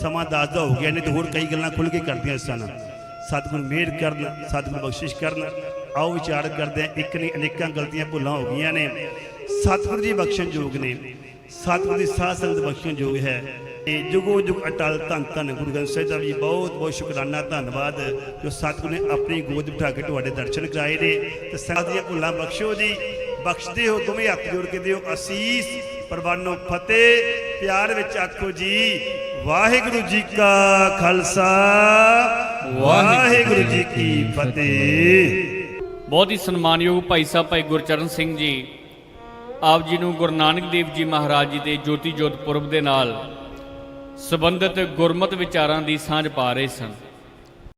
ਸਮਾਂ ਦੱਸਦਾ ਹੋ ਗਿਆ, ਨਹੀਂ ਤੇ ਹੋਰ ਕਈ ਗੱਲਾਂ ਖੁੱਲ ਕੇ ਕਰਦੀਆਂ ਸਨ ਸਤਿਗੁਰ ਮਿਹਰ ਕਰਨ, ਸਤਿਗੁਰ ਬਖਸ਼ਿਸ਼ ਕਰਨ, ਆਓ ਵਿਚਾਰ ਕਰਦੇ ਹਾਂ, ਇੱਕ ਨਹੀਂ ਅਨੇਕਾਂ ਗਲਤੀਆਂ ਭੁੱਲਾਂ ਹੋ ਗਈਆਂ ਨੇ। ਸਤਿਗੁਰ ਜੀ ਬਖਸ਼ਣ ਯੋਗ ਨੇ। ਸਤਿਗੁਰ ਦੀ ਸਾਧ ਸੰਗਤ ਬਖਸ਼ਣ ਯੋਗ ਹੈ। ਇਹ ਜੁਗੋ ਜੁਗ ਅਟਲ ਧੰਨ ਧੰਨ ਗੁਰੂ ਗ੍ਰੰਥ ਸਾਹਿਬ ਦਾ ਵੀ ਬਹੁਤ ਬਹੁਤ ਸ਼ੁਕਰਾਨਾ, ਧੰਨਵਾਦ, ਜੋ ਸਤਿਗੁਰ ਨੇ ਆਪਣੀ ਗੋਦ ਬਿਠਾ ਕੇ ਤੁਹਾਡੇ ਦਰਸ਼ਨ ਕਰਾਏ ਨੇ। ਤੇ ਸਾਧ ਦੀਆਂ ਭੁੱਲਾਂ ਬਖਸ਼ੋ ਜੀ। ਬਖਸ਼ਦੇ ਹੋ ਦੋਵੇਂ ਹੱਥ ਜੋੜ ਕੇ ਦਿਓ ਅਸੀਸ। ਪਰਵਾਨੋ ਫਤਿਹ, ਪਿਆਰ ਵਿੱਚ ਆਖੋ ਜੀ। ਵਾਹਿਗੁਰੂ ਜੀ ਕਾ ਖਾਲਸਾ, ਵਾਹਿਗੁਰੂ ਜੀ ਕੀ ਫਤਿਹ। ਬਹੁਤ ਹੀ ਸਨਮਾਨਯੋਗ ਭਾਈ ਸਾਹਿਬ ਭਾਈ ਗੁਰਚਰਨ ਸਿੰਘ ਜੀ, ਆਪ ਜੀ ਨੂੰ ਗੁਰੂ ਨਾਨਕ ਦੇਵ ਜੀ ਮਹਾਰਾਜ ਜੀ ਦੇ ਜੋਤੀ ਜੋਤ ਪੁਰਬ ਦੇ ਨਾਲ ਸੰਬੰਧਿਤ ਗੁਰਮਤ ਵਿਚਾਰਾਂ ਦੀ ਸਾਂਝ ਪਾ ਰਹੇ ਸਨ।